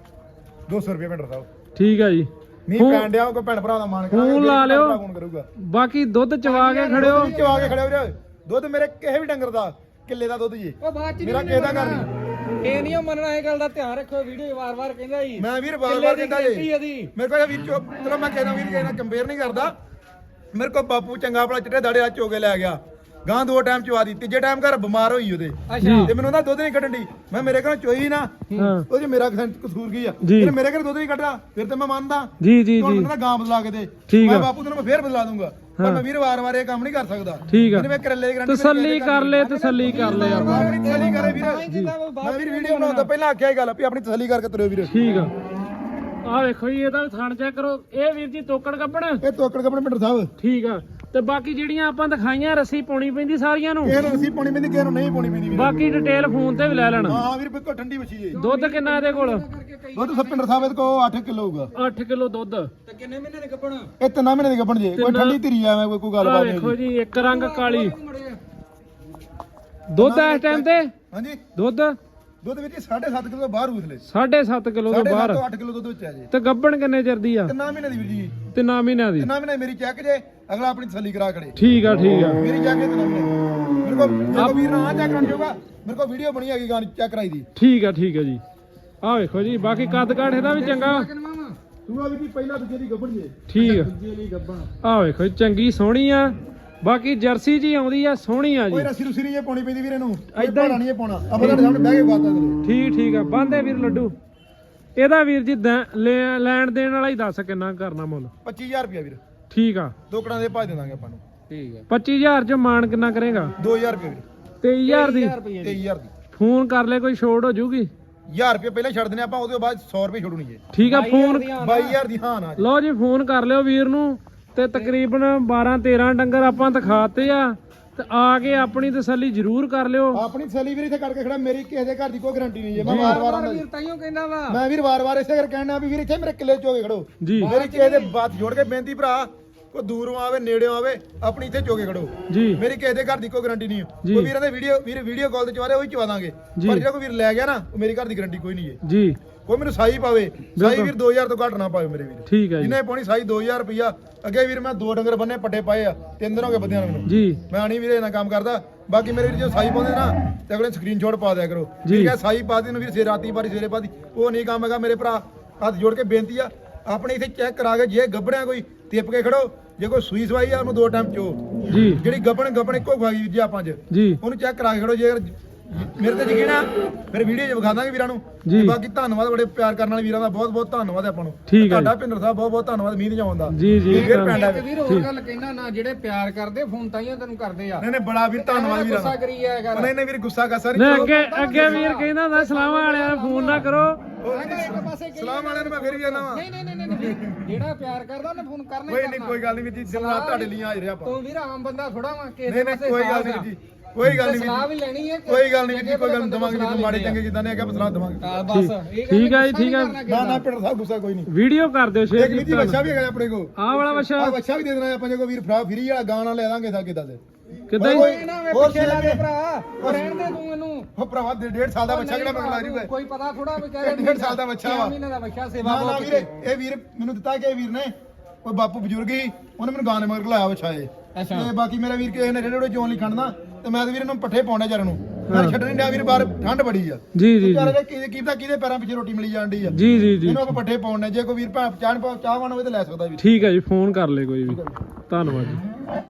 Speaker 1: 200 ਰੁਪਏ ਪਿੰਡਰ ਸਾਹਿਬ।
Speaker 2: ਠੀਕ ਆ ਜੀ।
Speaker 1: ਮੀਂਹ ਪੈਣ ਡਿਆ ਕੋਈ ਭੈਣ ਭਰਾ ਦਾ ਮਾਨ ਕਰਾਂਗੇ
Speaker 2: ਫੋਨ ਲਾ ਲਿਓ। ਬਾਕੀ ਦੁੱਧ ਚਵਾ ਕੇ ਖੜਿਓ।
Speaker 1: ਆ ਕੇ ਖੜੇ ਹੋ ਜਾ ਦੁੱਧ ਮੇਰੇ ਕਿਸੇ ਵੀ ਡੰਗਰ ਦਾ ਕਿੱਲੇ ਦਾ ਦੁੱਧ ਜੀ।
Speaker 4: ਉਹ ਬਾਅਦ ਚ
Speaker 1: ਮੇਰਾ
Speaker 4: ਨੀ
Speaker 1: ਕਿਹਦਾ
Speaker 4: ਮੰਨਣਾ।
Speaker 1: ਕਰਨੀ
Speaker 4: ਇਹ ਨਹੀਂ ਮੰਨਣਾ ਇਹ ਗੱਲ ਦਾ ਧਿਆਨ ਰੱਖੋ ਵੀਡੀਓ ਵਾਰ-ਵਾਰ ਕਹਿੰਦਾ ਜੀ।
Speaker 1: ਮੈਂ ਵੀਰ
Speaker 4: ਦੀ
Speaker 1: ਕਹਿੰਦਾ ਜੀ। ਮੇਰੇ ਕੋਲ ਵੀਰ ਚੋ ਮੈਂ ਕਹਿੰਦਾ ਵੀਰ ਕਹਿੰਦਾ ਕੰਪੇਅਰ ਨਹੀਂ ਕਰਦਾ। ਮੇਰੇ ਕੋਲ ਬਾਪੂ ਚੰਗਾ ਭਲਾ ਚਿੱਟੇ ਦਾੜੇ ਆ ਚੋਗੇ ਲੈ ਗਿਆ। ਗਾਂ ਦੋ ਟਾਈਮ ਚਵਾ ਦੀ ਤੀਜੇ ਟਾਈਮ ਘਰ ਬਿਮਾਰ ਹੋਈ ਉਹਦੇ।
Speaker 4: ਅੱਛਾ।
Speaker 1: ਤੇ ਮੈਨੂੰ ਉਹਦਾ ਦੁੱਧ ਨਹੀਂ ਕੱਢਣ ਦੀ ਮੈਂ ਮੇਰੇ ਘਰੋਂ ਚੋਈ ਨਾ ਉਹ ਜੇ ਮੇਰਾ ਕਸੂਰ- ਕਸੂਰ ਕੀ ਆ।
Speaker 2: ਜੇ।
Speaker 1: ਮੇਰੇ ਘਰ ਦੁੱਧ ਨਹੀਂ ਕੱਢਿਆ ਫਿਰ ਤੇ ਮੈਂ ਮੰਨਦਾ।
Speaker 2: ਜੀ ਜੀ ਜੀ।
Speaker 1: ਗਾਂ ਬਦਲਾ ਕੇ ਦੇ। ਮੈਂ। ਬਾਪੂ ਤੈਨੂੰ ਮੈਂ ਫੇਰ ਬਦਲਾ ਦੂੰਗਾ। ਪਰ ਮੈਂ ਵੀਰ ਵਾਰ-ਵਾਰ ਇਹ ਕੰਮ ਨਹੀਂ ਕਰ ਸਕਦਾ।
Speaker 2: ਠੀਕ ਆ।
Speaker 1: ਮੈਂ ਕਰੇਲੇ ਦੀ ਗਰੰਟੀ
Speaker 2: ਤਸੱਲੀ ਕਰ ਲੈ ਤਸੱਲੀ ਕਰ ਲੈ ਆਪਾਂ
Speaker 1: ਆਪਣੀ ਤਸੱਲੀ ਕਰੇ ਵੀਰ। ਮੈਂ ਵੀਰ ਵੀਡੀਓ ਬਣਾਉਂਦਾ ਪਹਿਲਾਂ ਆਖਿਆ ਇਹ ਗੱਲ ਵੀ ਆਪਣੀ ਤਸੱਲੀ ਕਰਕੇ ਤੁਰਿਓ ਵੀਰ।
Speaker 2: ਠੀਕ ਆ। ਆ ਵੇਖੋ ਜੀ ਇਹਦਾ ਥਣ ਚੈੱਕ ਕਰੋ। ਇਹ ਵੀਰ ਜੀ ਤੋਕੜ ਕੱਪੜ
Speaker 1: ਇਹ ਤੋਕੜ ਕੱਪੜੇ ਪਿੰਡਰ ਸਾਹਿਬ।
Speaker 2: ਠੀਕ ਆ। ਤੇ ਬਾਕੀ ਜਿਹੜੀਆਂ ਆਪਾਂ ਦਿਖਾਈਆਂ ਰੱਸੀ ਪਾਉਣੀ ਪੈਂਦੀ ਸਾਰੀਆਂ ਨੂੰ।
Speaker 1: ਕਿਸੇ ਨੂੰ ਅਸੀਂ ਪਾਉਣੀ ਪੈਂਦੀ ਕਿਸੇ ਨੂੰ ਨਹੀਂ ਪਾਉਣੀ ਪੈਂਦੀ ਵੀਰ।
Speaker 2: ਬਾਕੀ ਡਿਟੇਲ ਫੋਨ ਤੇ ਵੀ ਲੈ ਲੈਣਾ।
Speaker 1: ਹਾਂ ਵੀਰ ਬਿਲਕੁਲ ਠੰਡੀ ਮੱਛੀ ਜੀ
Speaker 2: ਦੁੱਧ ਕਿੰਨਾ ਇਹਦੇ ਕੋਲ?
Speaker 1: ਦੁੱਧ ਸਪਿੰਡਰ ਸਾਹਿਬ ਇਹਦੇ ਕੋਲ 8 ਕਿਲੋ ਹੋਊਗਾ।
Speaker 2: 8 ਕਿਲੋ ਦੁੱਧ।
Speaker 4: ਤੇ ਕਿੰਨੇ ਮਹੀਨੇ ਦੇ ਕੱਪਣ
Speaker 1: ਇਹ ਤਿੰਨਾਂ ਮਹੀਨੇ ਦੀ ਗੱਭਣ ਜੇ। ਕੋਈ ਠੰਡੀ ਧੀਰੀ ਐਵੇਂ ਕੋਈ ਕੋਈ
Speaker 2: ਆ
Speaker 1: ਗੱਲਬਾਤ ਨਹੀਂ
Speaker 2: ਵੇਖੋ ਜੀ ਇੱਕ ਰੰਗ ਕਾਲੀ। ਦੁੱਧ ਇਸ ਟਾਈਮ ਤੇ?
Speaker 1: ਹਾਂਜੀ।
Speaker 2: ਦੁੱਧ?
Speaker 1: ਦੁੱਧ ਵਿੱਚ 7.5 ਕਿਲੋ ਤੋਂ ਬਾਹਰ ਉਸਲੇ
Speaker 2: 7.5 ਕਿਲੋ ਤੋਂ ਬਾਹਰ।
Speaker 1: 7.5 ਤੋਂ 8 ਕਿਲੋ ਦੁੱਧ ਵਿੱਚ ਆ ਜੇ।
Speaker 2: ਤੇ ਗੱਬਣ ਕਿੰਨੇ ਚਿਰ ਦੀ ਆ?
Speaker 1: ਤਿੰਨਾਂ ਮਹੀਨੇ ਦੀ ਵੀਰ ਜੀ।
Speaker 2: ਤਿੰਨਾਂ ਮਹੀਨਿਆਂ ਦੀ।
Speaker 1: ਤਿੰਨਾਂ ਮਹੀਨੇ ਮੇਰੀ ਚੈੱਕ ਜੇ। ਅਗਲਾ ਆਪਣੀ ਤਸੱਲੀ ਕਰਾ ਖੜੇ।
Speaker 2: ਠੀਕ ਆ ਠੀਕ ਆ।
Speaker 1: ਮੇਰੀ ਹੈ ਤਿੰਨਾਂ ਮਹੀਨੇ ਮੇਰੇ ਕੋਲ ਜੇ ਕੋਈ ਵੀਰ ਨਾ ਚੈੱਕ ਕਰਾਉਣ ਜੋਗਾ। ਮੇਰੇ ਕੋਲ ਵੀਡੀਓ ਬਣੀ ਹੈਗੀ ਗਾਂ ਚੈੱਕ ਕਰਾਈ ਦੀ।
Speaker 2: ਠੀਕ ਆ ਠੀਕ ਆ ਜੀ। ਆ ਵੇਖੋ ਜੀ ਬਾਕੀ ਕੱਦ ਕਾਠ ਇਹਦਾ ਵੀ ਚੰਗਾ।
Speaker 1: ਤੂੰ ਆ ਵੀ ਪਹਿਲਾਂ ਦੂਜੇ ਦੀ ਗੱਭਣ ਜੇ।
Speaker 2: ਠੀਕ ਆ।
Speaker 1: ਦੂਜੇ ਲਈ ਗੱਭਣ।
Speaker 2: ਆ ਵੇਖੋ ਜੀ, ਚੰਗੀ ਸੋਹਣੀ ਆ। ਬਾਕੀ ਜਰਸੀ ਜੀ ਆਉਂਦੀ ਆ ਸੋਹਣੀ ਆ ਜੀ।
Speaker 1: ਕੋਈ ਰੱਸੀ ਰੁਸੀ ਨਹੀਂ ਇਹ ਪਾਉਣੀ ਪੈਂਦੀ ਵੀਰ
Speaker 2: ਏਦਾਂ ਹੀ।
Speaker 1: ਨਹੀਂ ਇਹ ਪਾਉਣਾ। ਆਪਾਂ ਤੁਹਾਡੇ ਸਾਹਮਣੇ ਬਹਿ ਕੇ ਬਾਤਾਂ ਕਰੇ
Speaker 2: ਠੀਕ ਠੀਕ ਆ। ਬੰਦੇ ਵੀਰ ਲੱਡੂ। ਇਹਦਾ ਵੀਰ ਜੀ ਲੈਣ ਦੇਣ ਵਾਲਾ ਹੀ ਦੱਸ ਕਿੰਨਾ ਕਰਨਾ ਮੁੱਲ।
Speaker 1: 25000 ਰੁਪਇਆ ਵੀਰ।
Speaker 2: ਠੀਕ ਆ।
Speaker 1: ਦੋ ਕੜਾਂ ਦੇ ਭਾ ਦੇ ਦਾਂਗੇ ਆਪਾਂ ਨੂੰ।
Speaker 4: ਠੀਕ ਆ।
Speaker 2: 25000 ਚ ਮਾਨ ਕਿੰਨਾ ਕਰੇਗਾ?
Speaker 1: 2000 ਰੁਪਏ। ਵੀਰ
Speaker 2: 23000 ਦੀ?
Speaker 1: 23000 ਦੀ।
Speaker 2: ਫੋਨ ਕਰ ਲੈ ਕੋਈ ਛੋੜ ਹੋ ਜੂਗੀ?
Speaker 1: 1000 ਰੁਪਏ ਪਹਿਲਾਂ ਛੱਡ ਦਿੰਦੇ ਆਪਾਂ ਉਹਦੇ ਬਾਅਦ 100 ਰੁਪਏ ਛੋੜੂਣੀ ਜੇ
Speaker 2: ਠੀਕ ਆ ਫੋਨ
Speaker 1: 22000 ਦੀ ਹਾਂ ਨਾ।
Speaker 2: ਲਓ ਜੀ ਫੋਨ ਕਰ ਲਿਓ ਵੀਰ ਨੂੰ ਤੇ ਤਕਰੀਬਨ 12 13 ਡੰਗਰ ਆਪਾਂ ਦਿਖਾਤੇ ਆ ਤੇ ਆ ਕੇ ਆਪਣੀ ਤਸੱਲੀ ਜ਼ਰੂਰ ਕਰ ਲਿਓ।
Speaker 1: ਆਪਣੀ ਸੈਲੀ ਵੀਰ ਇੱਥੇ ਕਰਕੇ ਖੜਾ ਮੇਰੀ ਕਿਸੇ ਦੇ ਘਰ ਦੀ ਕੋਈ ਗਾਰੰਟੀ ਨਹੀਂ ਜੇ ਮੈਂ ਵਾਰ-ਵਾਰ ਆਉਂਦਾ।
Speaker 4: ਵੀਰ ਤਾਈਓ ਕਹਿੰਦਾ ਵਾ।
Speaker 1: ਮੈਂ ਵੀਰ ਵਾਰ-ਵਾਰ ਇਸੇ ਕਰਕੇ ਕਹਿਣਾ ਵੀ ਵੀਰ ਇੱਥੇ ਮੇਰੇ ਕਿੱਲੇ ਚੋਗੇ ਖੜੋ
Speaker 2: ਜੀ।
Speaker 1: ਮੇਰੀ ਕਿਸੇ ਦੇ ਬਾਤ ਜੋੜ ਕੇ ਬੇਨਤੀ ਭਰਾ ਕੋਈ ਦੂਰੋਂ ਆਵੇ ਨੇੜਿਓਂ ਆਵੇ ਆਪਣੀ ਇੱਥੇ ਚੋਗੇ ਖੜੋ।
Speaker 2: ਜੀ।
Speaker 1: ਮੇਰੀ ਕਿਸੇ ਦੇ ਘਰ ਦੀ ਕੋਈ ਗਾਰੰਟੀ ਨਹੀਂ
Speaker 2: ਜੀ।
Speaker 1: ਕੋਈ ਵੀਰਾਂ ਦੇ ਵੀਡੀਓ ਵੀਰ ਵੀਡੀਓ ਕਾਲ ਤੇ ਚਵਾਰੇ ਉਹ ਹੀ ਚਵਾ ਦਾਂਗੇ। ਪਰ ਜਿਹੜਾ ਕੋਈ ਵੀਰ ਲੈ ਗਿਆ ਨਾ ਉਹ ਮੇਰੀ ਘਰ ਦੀ ਗਾਰੰਟੀ ਕੋਈ ਨਹੀਂ ਹੈ।
Speaker 2: ਜੀ।
Speaker 1: ਕੋਈ ਮੈਨੂੰ ਸਾਈ ਪਾਵੇ। ਸਾਈ ਵੀਰ 2000 ਤੋਂ ਘੱਟ ਨਾ ਪਾਵੇ ਮੇਰੇ ਵੀਰ।
Speaker 2: ਠੀਕ ਜੀ।
Speaker 1: ਜਿੰਨੇ ਪਾਉਣੀ ਸਾਈ 2000 ਰੁਪਿਆ ਅੱਗੇ ਵੀਰ ਮੈਂ ਦੋ ਡੰਗਰ ਬੰਨੇ ਪੱਟੇ ਪਾਏ ਆ। ਤਿੰਨ ਦਿਨ ਹੋ ਗਏ ਬੰਦਿਆਂ ਨੂੰ ਮੈਨੂੰ।
Speaker 2: ਜੀ।
Speaker 1: ਮੈਂ ਨਹੀਂ ਵੀਰੇ ਇਹਨਾਂ ਕੰਮ ਕਰਦਾ। ਬਾਕੀ ਮੇਰੇ ਵੀਰ ਜੋ ਸਾਈ ਪਾਉਂਦੇ ਨਾ ਤੇ ਅਗਲੇ ਸਕਰੀਨਸ਼ਾਟ ਪਾ ਦਿਆ ਕਰੋ। ਠੀਕ ਹੈ ਸਾਈ ਪਾ ਦੀ ਨੂੰ ਵੀਰ ਸੇ ਰਾਤੀ ਪਾਰੀ ਸਵੇਰੇ ਪਾਦੀ ਉਹ ਨਹੀਂ ਕੰਮ ਹੈਗਾ ਮੇਰੇ ਭਰਾ। ਹੱਥ ਜੋੜ ਕੇ ਬੇਨਤੀ ਆ ਆਪਣੇ ਇੱਥੇ ਚੈੱਕ ਕਰਾ ਕੇ ਜੇ ਗੱਬੜਿਆ ਕੋਈ ਤਿਪ ਕੇ ਖੜੋ ਜੇ ਕੋਈ ਸੂਈ ਸਵਾਈ ਆ ਉਹਨੂੰ ਦੋ ਟਾਈਮ ਚੋ।
Speaker 2: ਜੀ।
Speaker 1: ਜਿਹੜੀ ਗੱਬਣ ਗੱਬਣ ਇੱਕੋ ਖਵਾਈ ਜੀ ਆਪਾਂ ਚ।
Speaker 2: ਜੀ।
Speaker 1: ਉਹਨੂੰ ਚੈੱਕ ਕਰਾ ਕੇ ਖੜੋ ਜੇ ਮੇਰੇ ਤੇ ਯਕੀਨ ਆ ਫਿਰ ਵੀਡੀਓ 'ਚ ਵਿਖਾ ਦਾਂਗੇ ਵੀਰਾਂ ਨੂੰ।
Speaker 2: ਜੀ।
Speaker 1: ਤੇ ਬਾਕੀ ਧੰਨਵਾਦ ਬੜੇ ਪਿਆਰ ਕਰਨ ਵਾਲੇ ਵੀਰਾਂ ਦਾ ਬਹੁਤ ਬਹੁਤ ਧੰਨਵਾਦ ਆਪਾਂ ਨੂੰ।
Speaker 2: ਠੀਕ ਹੈ
Speaker 1: ਤੁਹਾਡਾ ਭਿੰਦਰ ਸਾਹਿਬ ਬਹੁਤ ਬਹੁਤ ਧੰਨਵਾਦ ਮੀਂਹ ਜਾਉਣ ਦਾ।
Speaker 2: ਜੀ ਜੀ।
Speaker 1: ਫਿਰ ਪਿੰਡ
Speaker 4: ਇੱਕ ਵੀਰ ਹੋਰ ਗੱਲ ਕਹਿਣਾ ਨਾ ਜਿਹੜੇ ਪਿਆਰ ਕਰਦੇ ਫੋਨ ਤਾਈਓ ਤੈਨੂੰ ਕਰਦੇ ਆ।
Speaker 1: ਨਹੀਂ ਨਹੀਂ ਬੜਾ ਵੀਰ ਧੰਨਵਾਦ ਵੀਰਾਂ
Speaker 4: ਗੁੱਸਾ
Speaker 1: ਦਾ
Speaker 4: ਕਰੀ ਜਾਇਆ ਕਰ।
Speaker 1: ਨਹੀਂ ਨਹੀਂ ਵੀਰ ਗੁੱਸਾ ਕਰ ਸਾਰੀ
Speaker 2: ਨਹੀਂ ਅੱਗੇ ਅੱਗੇ ਵੀਰ ਕਹਿੰਦਾ ਹੁੰਦਾ ਸਲਾਮਾਂ ਵਾਲਿਆਂ ਨੂੰ ਫੋਨ ਨਾ ਕਰੋ।
Speaker 4: ਇੱਕ ਪਾਸੇ ਕਹੀ
Speaker 1: ਸਲਾਮ ਵਾਲਿਆਂ ਨੂੰ ਮੈਂ ਫਿਰ ਵੀ ਆਣਾ ਵਾ।
Speaker 4: ਨਹੀਂ ਨਹੀਂ ਨਹੀਂ ਨਹੀਂ ਜਿਹੜਾ ਪਿਆਰ ਕਰਦਾ ਉਹਨੇ ਫੋਨ ਕਰਨਾ ਹੀ
Speaker 1: ਕੋਈ ਨਹੀਂ
Speaker 4: ਕਰਨਾ।
Speaker 1: ਕੋਈ ਗੱਲ ਨਹੀਂ ਵੀਰ ਜੀ ਦਿਨ ਰਾਤ ਤੁਹਾਡੇ ਲਈ ਹਾਜ਼ਰ ਆਪਾਂ।
Speaker 4: ਤੂੰ ਵੀਰ ਆਮ ਬੰਦਾ ਥੋੜਾ ਵਾ ਕਿਸੇ
Speaker 1: ਨਹੀਂ ਨਹੀਂ ਕੋਈ ਗੱਲ ਨਹੀਂ ਜੀ। ਕੋਈ ਗੱਲ ਨਹੀਂ
Speaker 4: ਸਲਾਹ ਵੀ ਲੈਣੀ ਹੈ
Speaker 1: ਕੋਈ ਗੱਲ ਨਹੀਂ ਜੀ ਕੋਈ ਗੱਲ ਨਹੀਂ ਦਵਾਂਗੇ ਜੀ ਮਾੜੇ ਚੰਗੇ ਜਿੱਦਾਂ ਨੇ ਅੱਗੇ ਸਲਾਹ ਦਵਾਂਗੇ।
Speaker 4: ਹਾਂ ਬਸ
Speaker 2: ਠੀਕ ਆ ਜੀ, ਠੀਕ ਆ।
Speaker 1: ਨਾ ਨਾ ਭਿੰਦਰ ਸਾਹਿਬ ਗੁੱਸਾ ਕੋਈ ਨਹੀਂ
Speaker 2: ਵੀਡੀਓ ਕਰ ਦਿਓ
Speaker 1: ਇੱਕ
Speaker 2: ਸ਼ੇਅਰ
Speaker 1: ਵੀਰ ਜੀ ਬੱਚਾ ਵੀ ਹੈਗਾ ਆਪਣੇ ਕੋਲ।
Speaker 2: ਆਹ ਵਾਲਾ
Speaker 1: ਆ ਬੱਚਾ ਵੀ ਦੇ ਦੇਣਾ ਆਪਾਂ ਜੇ ਕੋਈ ਵੀਰ ਫਰਾ ਫਰੀ ਵਾਲਾ ਗਾਣਾ ਲੈ ਦਾਂਗੇ ਸਾ ਕਿਦਾਂ ਦੇ।
Speaker 2: ਕਿੱਦਾਂ ਹੀ?
Speaker 4: ਵੇ
Speaker 1: ਹੋਰ
Speaker 4: ਲਾ ਦੇ
Speaker 1: ਛੇ
Speaker 4: ਭਰਾ ਰਹਿਣ ਦੇ ਤੂੰ ਇਹਨੂੰ।
Speaker 1: ਉਹ ਭਰਾਵਾ ਦੇ- ਡੇਢ ਸਾਲ ਦਾ ਬੱਚਾ ਕਿਹੜਾ ਮੰਗਲਾ ਜੂਗਾ
Speaker 4: ਕੋਈ ਪਤਾ ਥੋੜਾ ਵੀ ਕਹਿ
Speaker 1: ਡੇਢ ਸਾਲ ਦਾ ਬੱਚਾ ਵਾ।
Speaker 4: ਮਹੀਨੇ ਦਾ ਬੱਚਾ ਸੇਵਾ
Speaker 1: ਨਾ ਨਾ
Speaker 4: ਬਹੁਤ
Speaker 1: ਵੀਰੇ ਇਹ ਵੀਰ ਮੈਨੂੰ ਦਿੱਤਾ ਕਿ ਇਹ ਵੀਰ ਨੇ ਕੋਈ ਬਾਪੂ ਬਜ਼ੁਰਗ ਹੀ ਉਹਨੇ ਮੈਨੂੰ ਗਾਣੇ ਮਗਰ ਲਾਇਆ ਬੱਚਾ ਇਹ।
Speaker 4: ਅੱਛਾ।
Speaker 1: ਤੇ ਬਾਕੀ ਮੇਰਾ ਵੀਰ ਕਿਸੇ ਨੇ ਰੇੜੇ ਰੋੜੇ ਚੋਣ ਲਈ ਖੜਨਾ ਤੇ ਮੈਂ ਤੇ ਵੀਰ ਇਹਨੂੰ ਪੱਠੇ ਪਾਉਣੇ ਚਾਰਨ ਨੂੰ। ਮੈਂ ਛੱਡਣ ਨਹੀਂ ਡਿਆ ਵੀਰ ਬਾਹਰ ਠੰਡ ਬੜੀ ਆ।
Speaker 2: ਜੀ ਜੀ
Speaker 1: ਵਿਚਾਰੇ ਦੇ ਕੀ ਕੀ ਪਤਾ ਕਿਹਦੇ ਪੈਰਾਂ ਪਿੱਛੇ ਰੋਟੀ ਮਿਲੀ ਜਾਂਦੀ ਆ।
Speaker 2: ਜੀ ਜੀ ਜੀ।
Speaker 1: ਇਹਨੂੰ ਆਪਾਂ ਪੱਠੇ ਪਾਉਣੇ ਜੇ ਕੋਈ ਵੀਰ ਭਾ ਚਾਹ ਚਾਹਵਾਨ ਹੋਵੇ ਤਾਂ ਲੈ ਸਕਦਾ ਵੀਰ।
Speaker 2: ਠੀਕ ਹੈ ਜੀ ਫੋਨ ਕਰ ਲੈ ਕੋਈ ਵੀ। ਧੰਨਵਾਦ ਜੀ।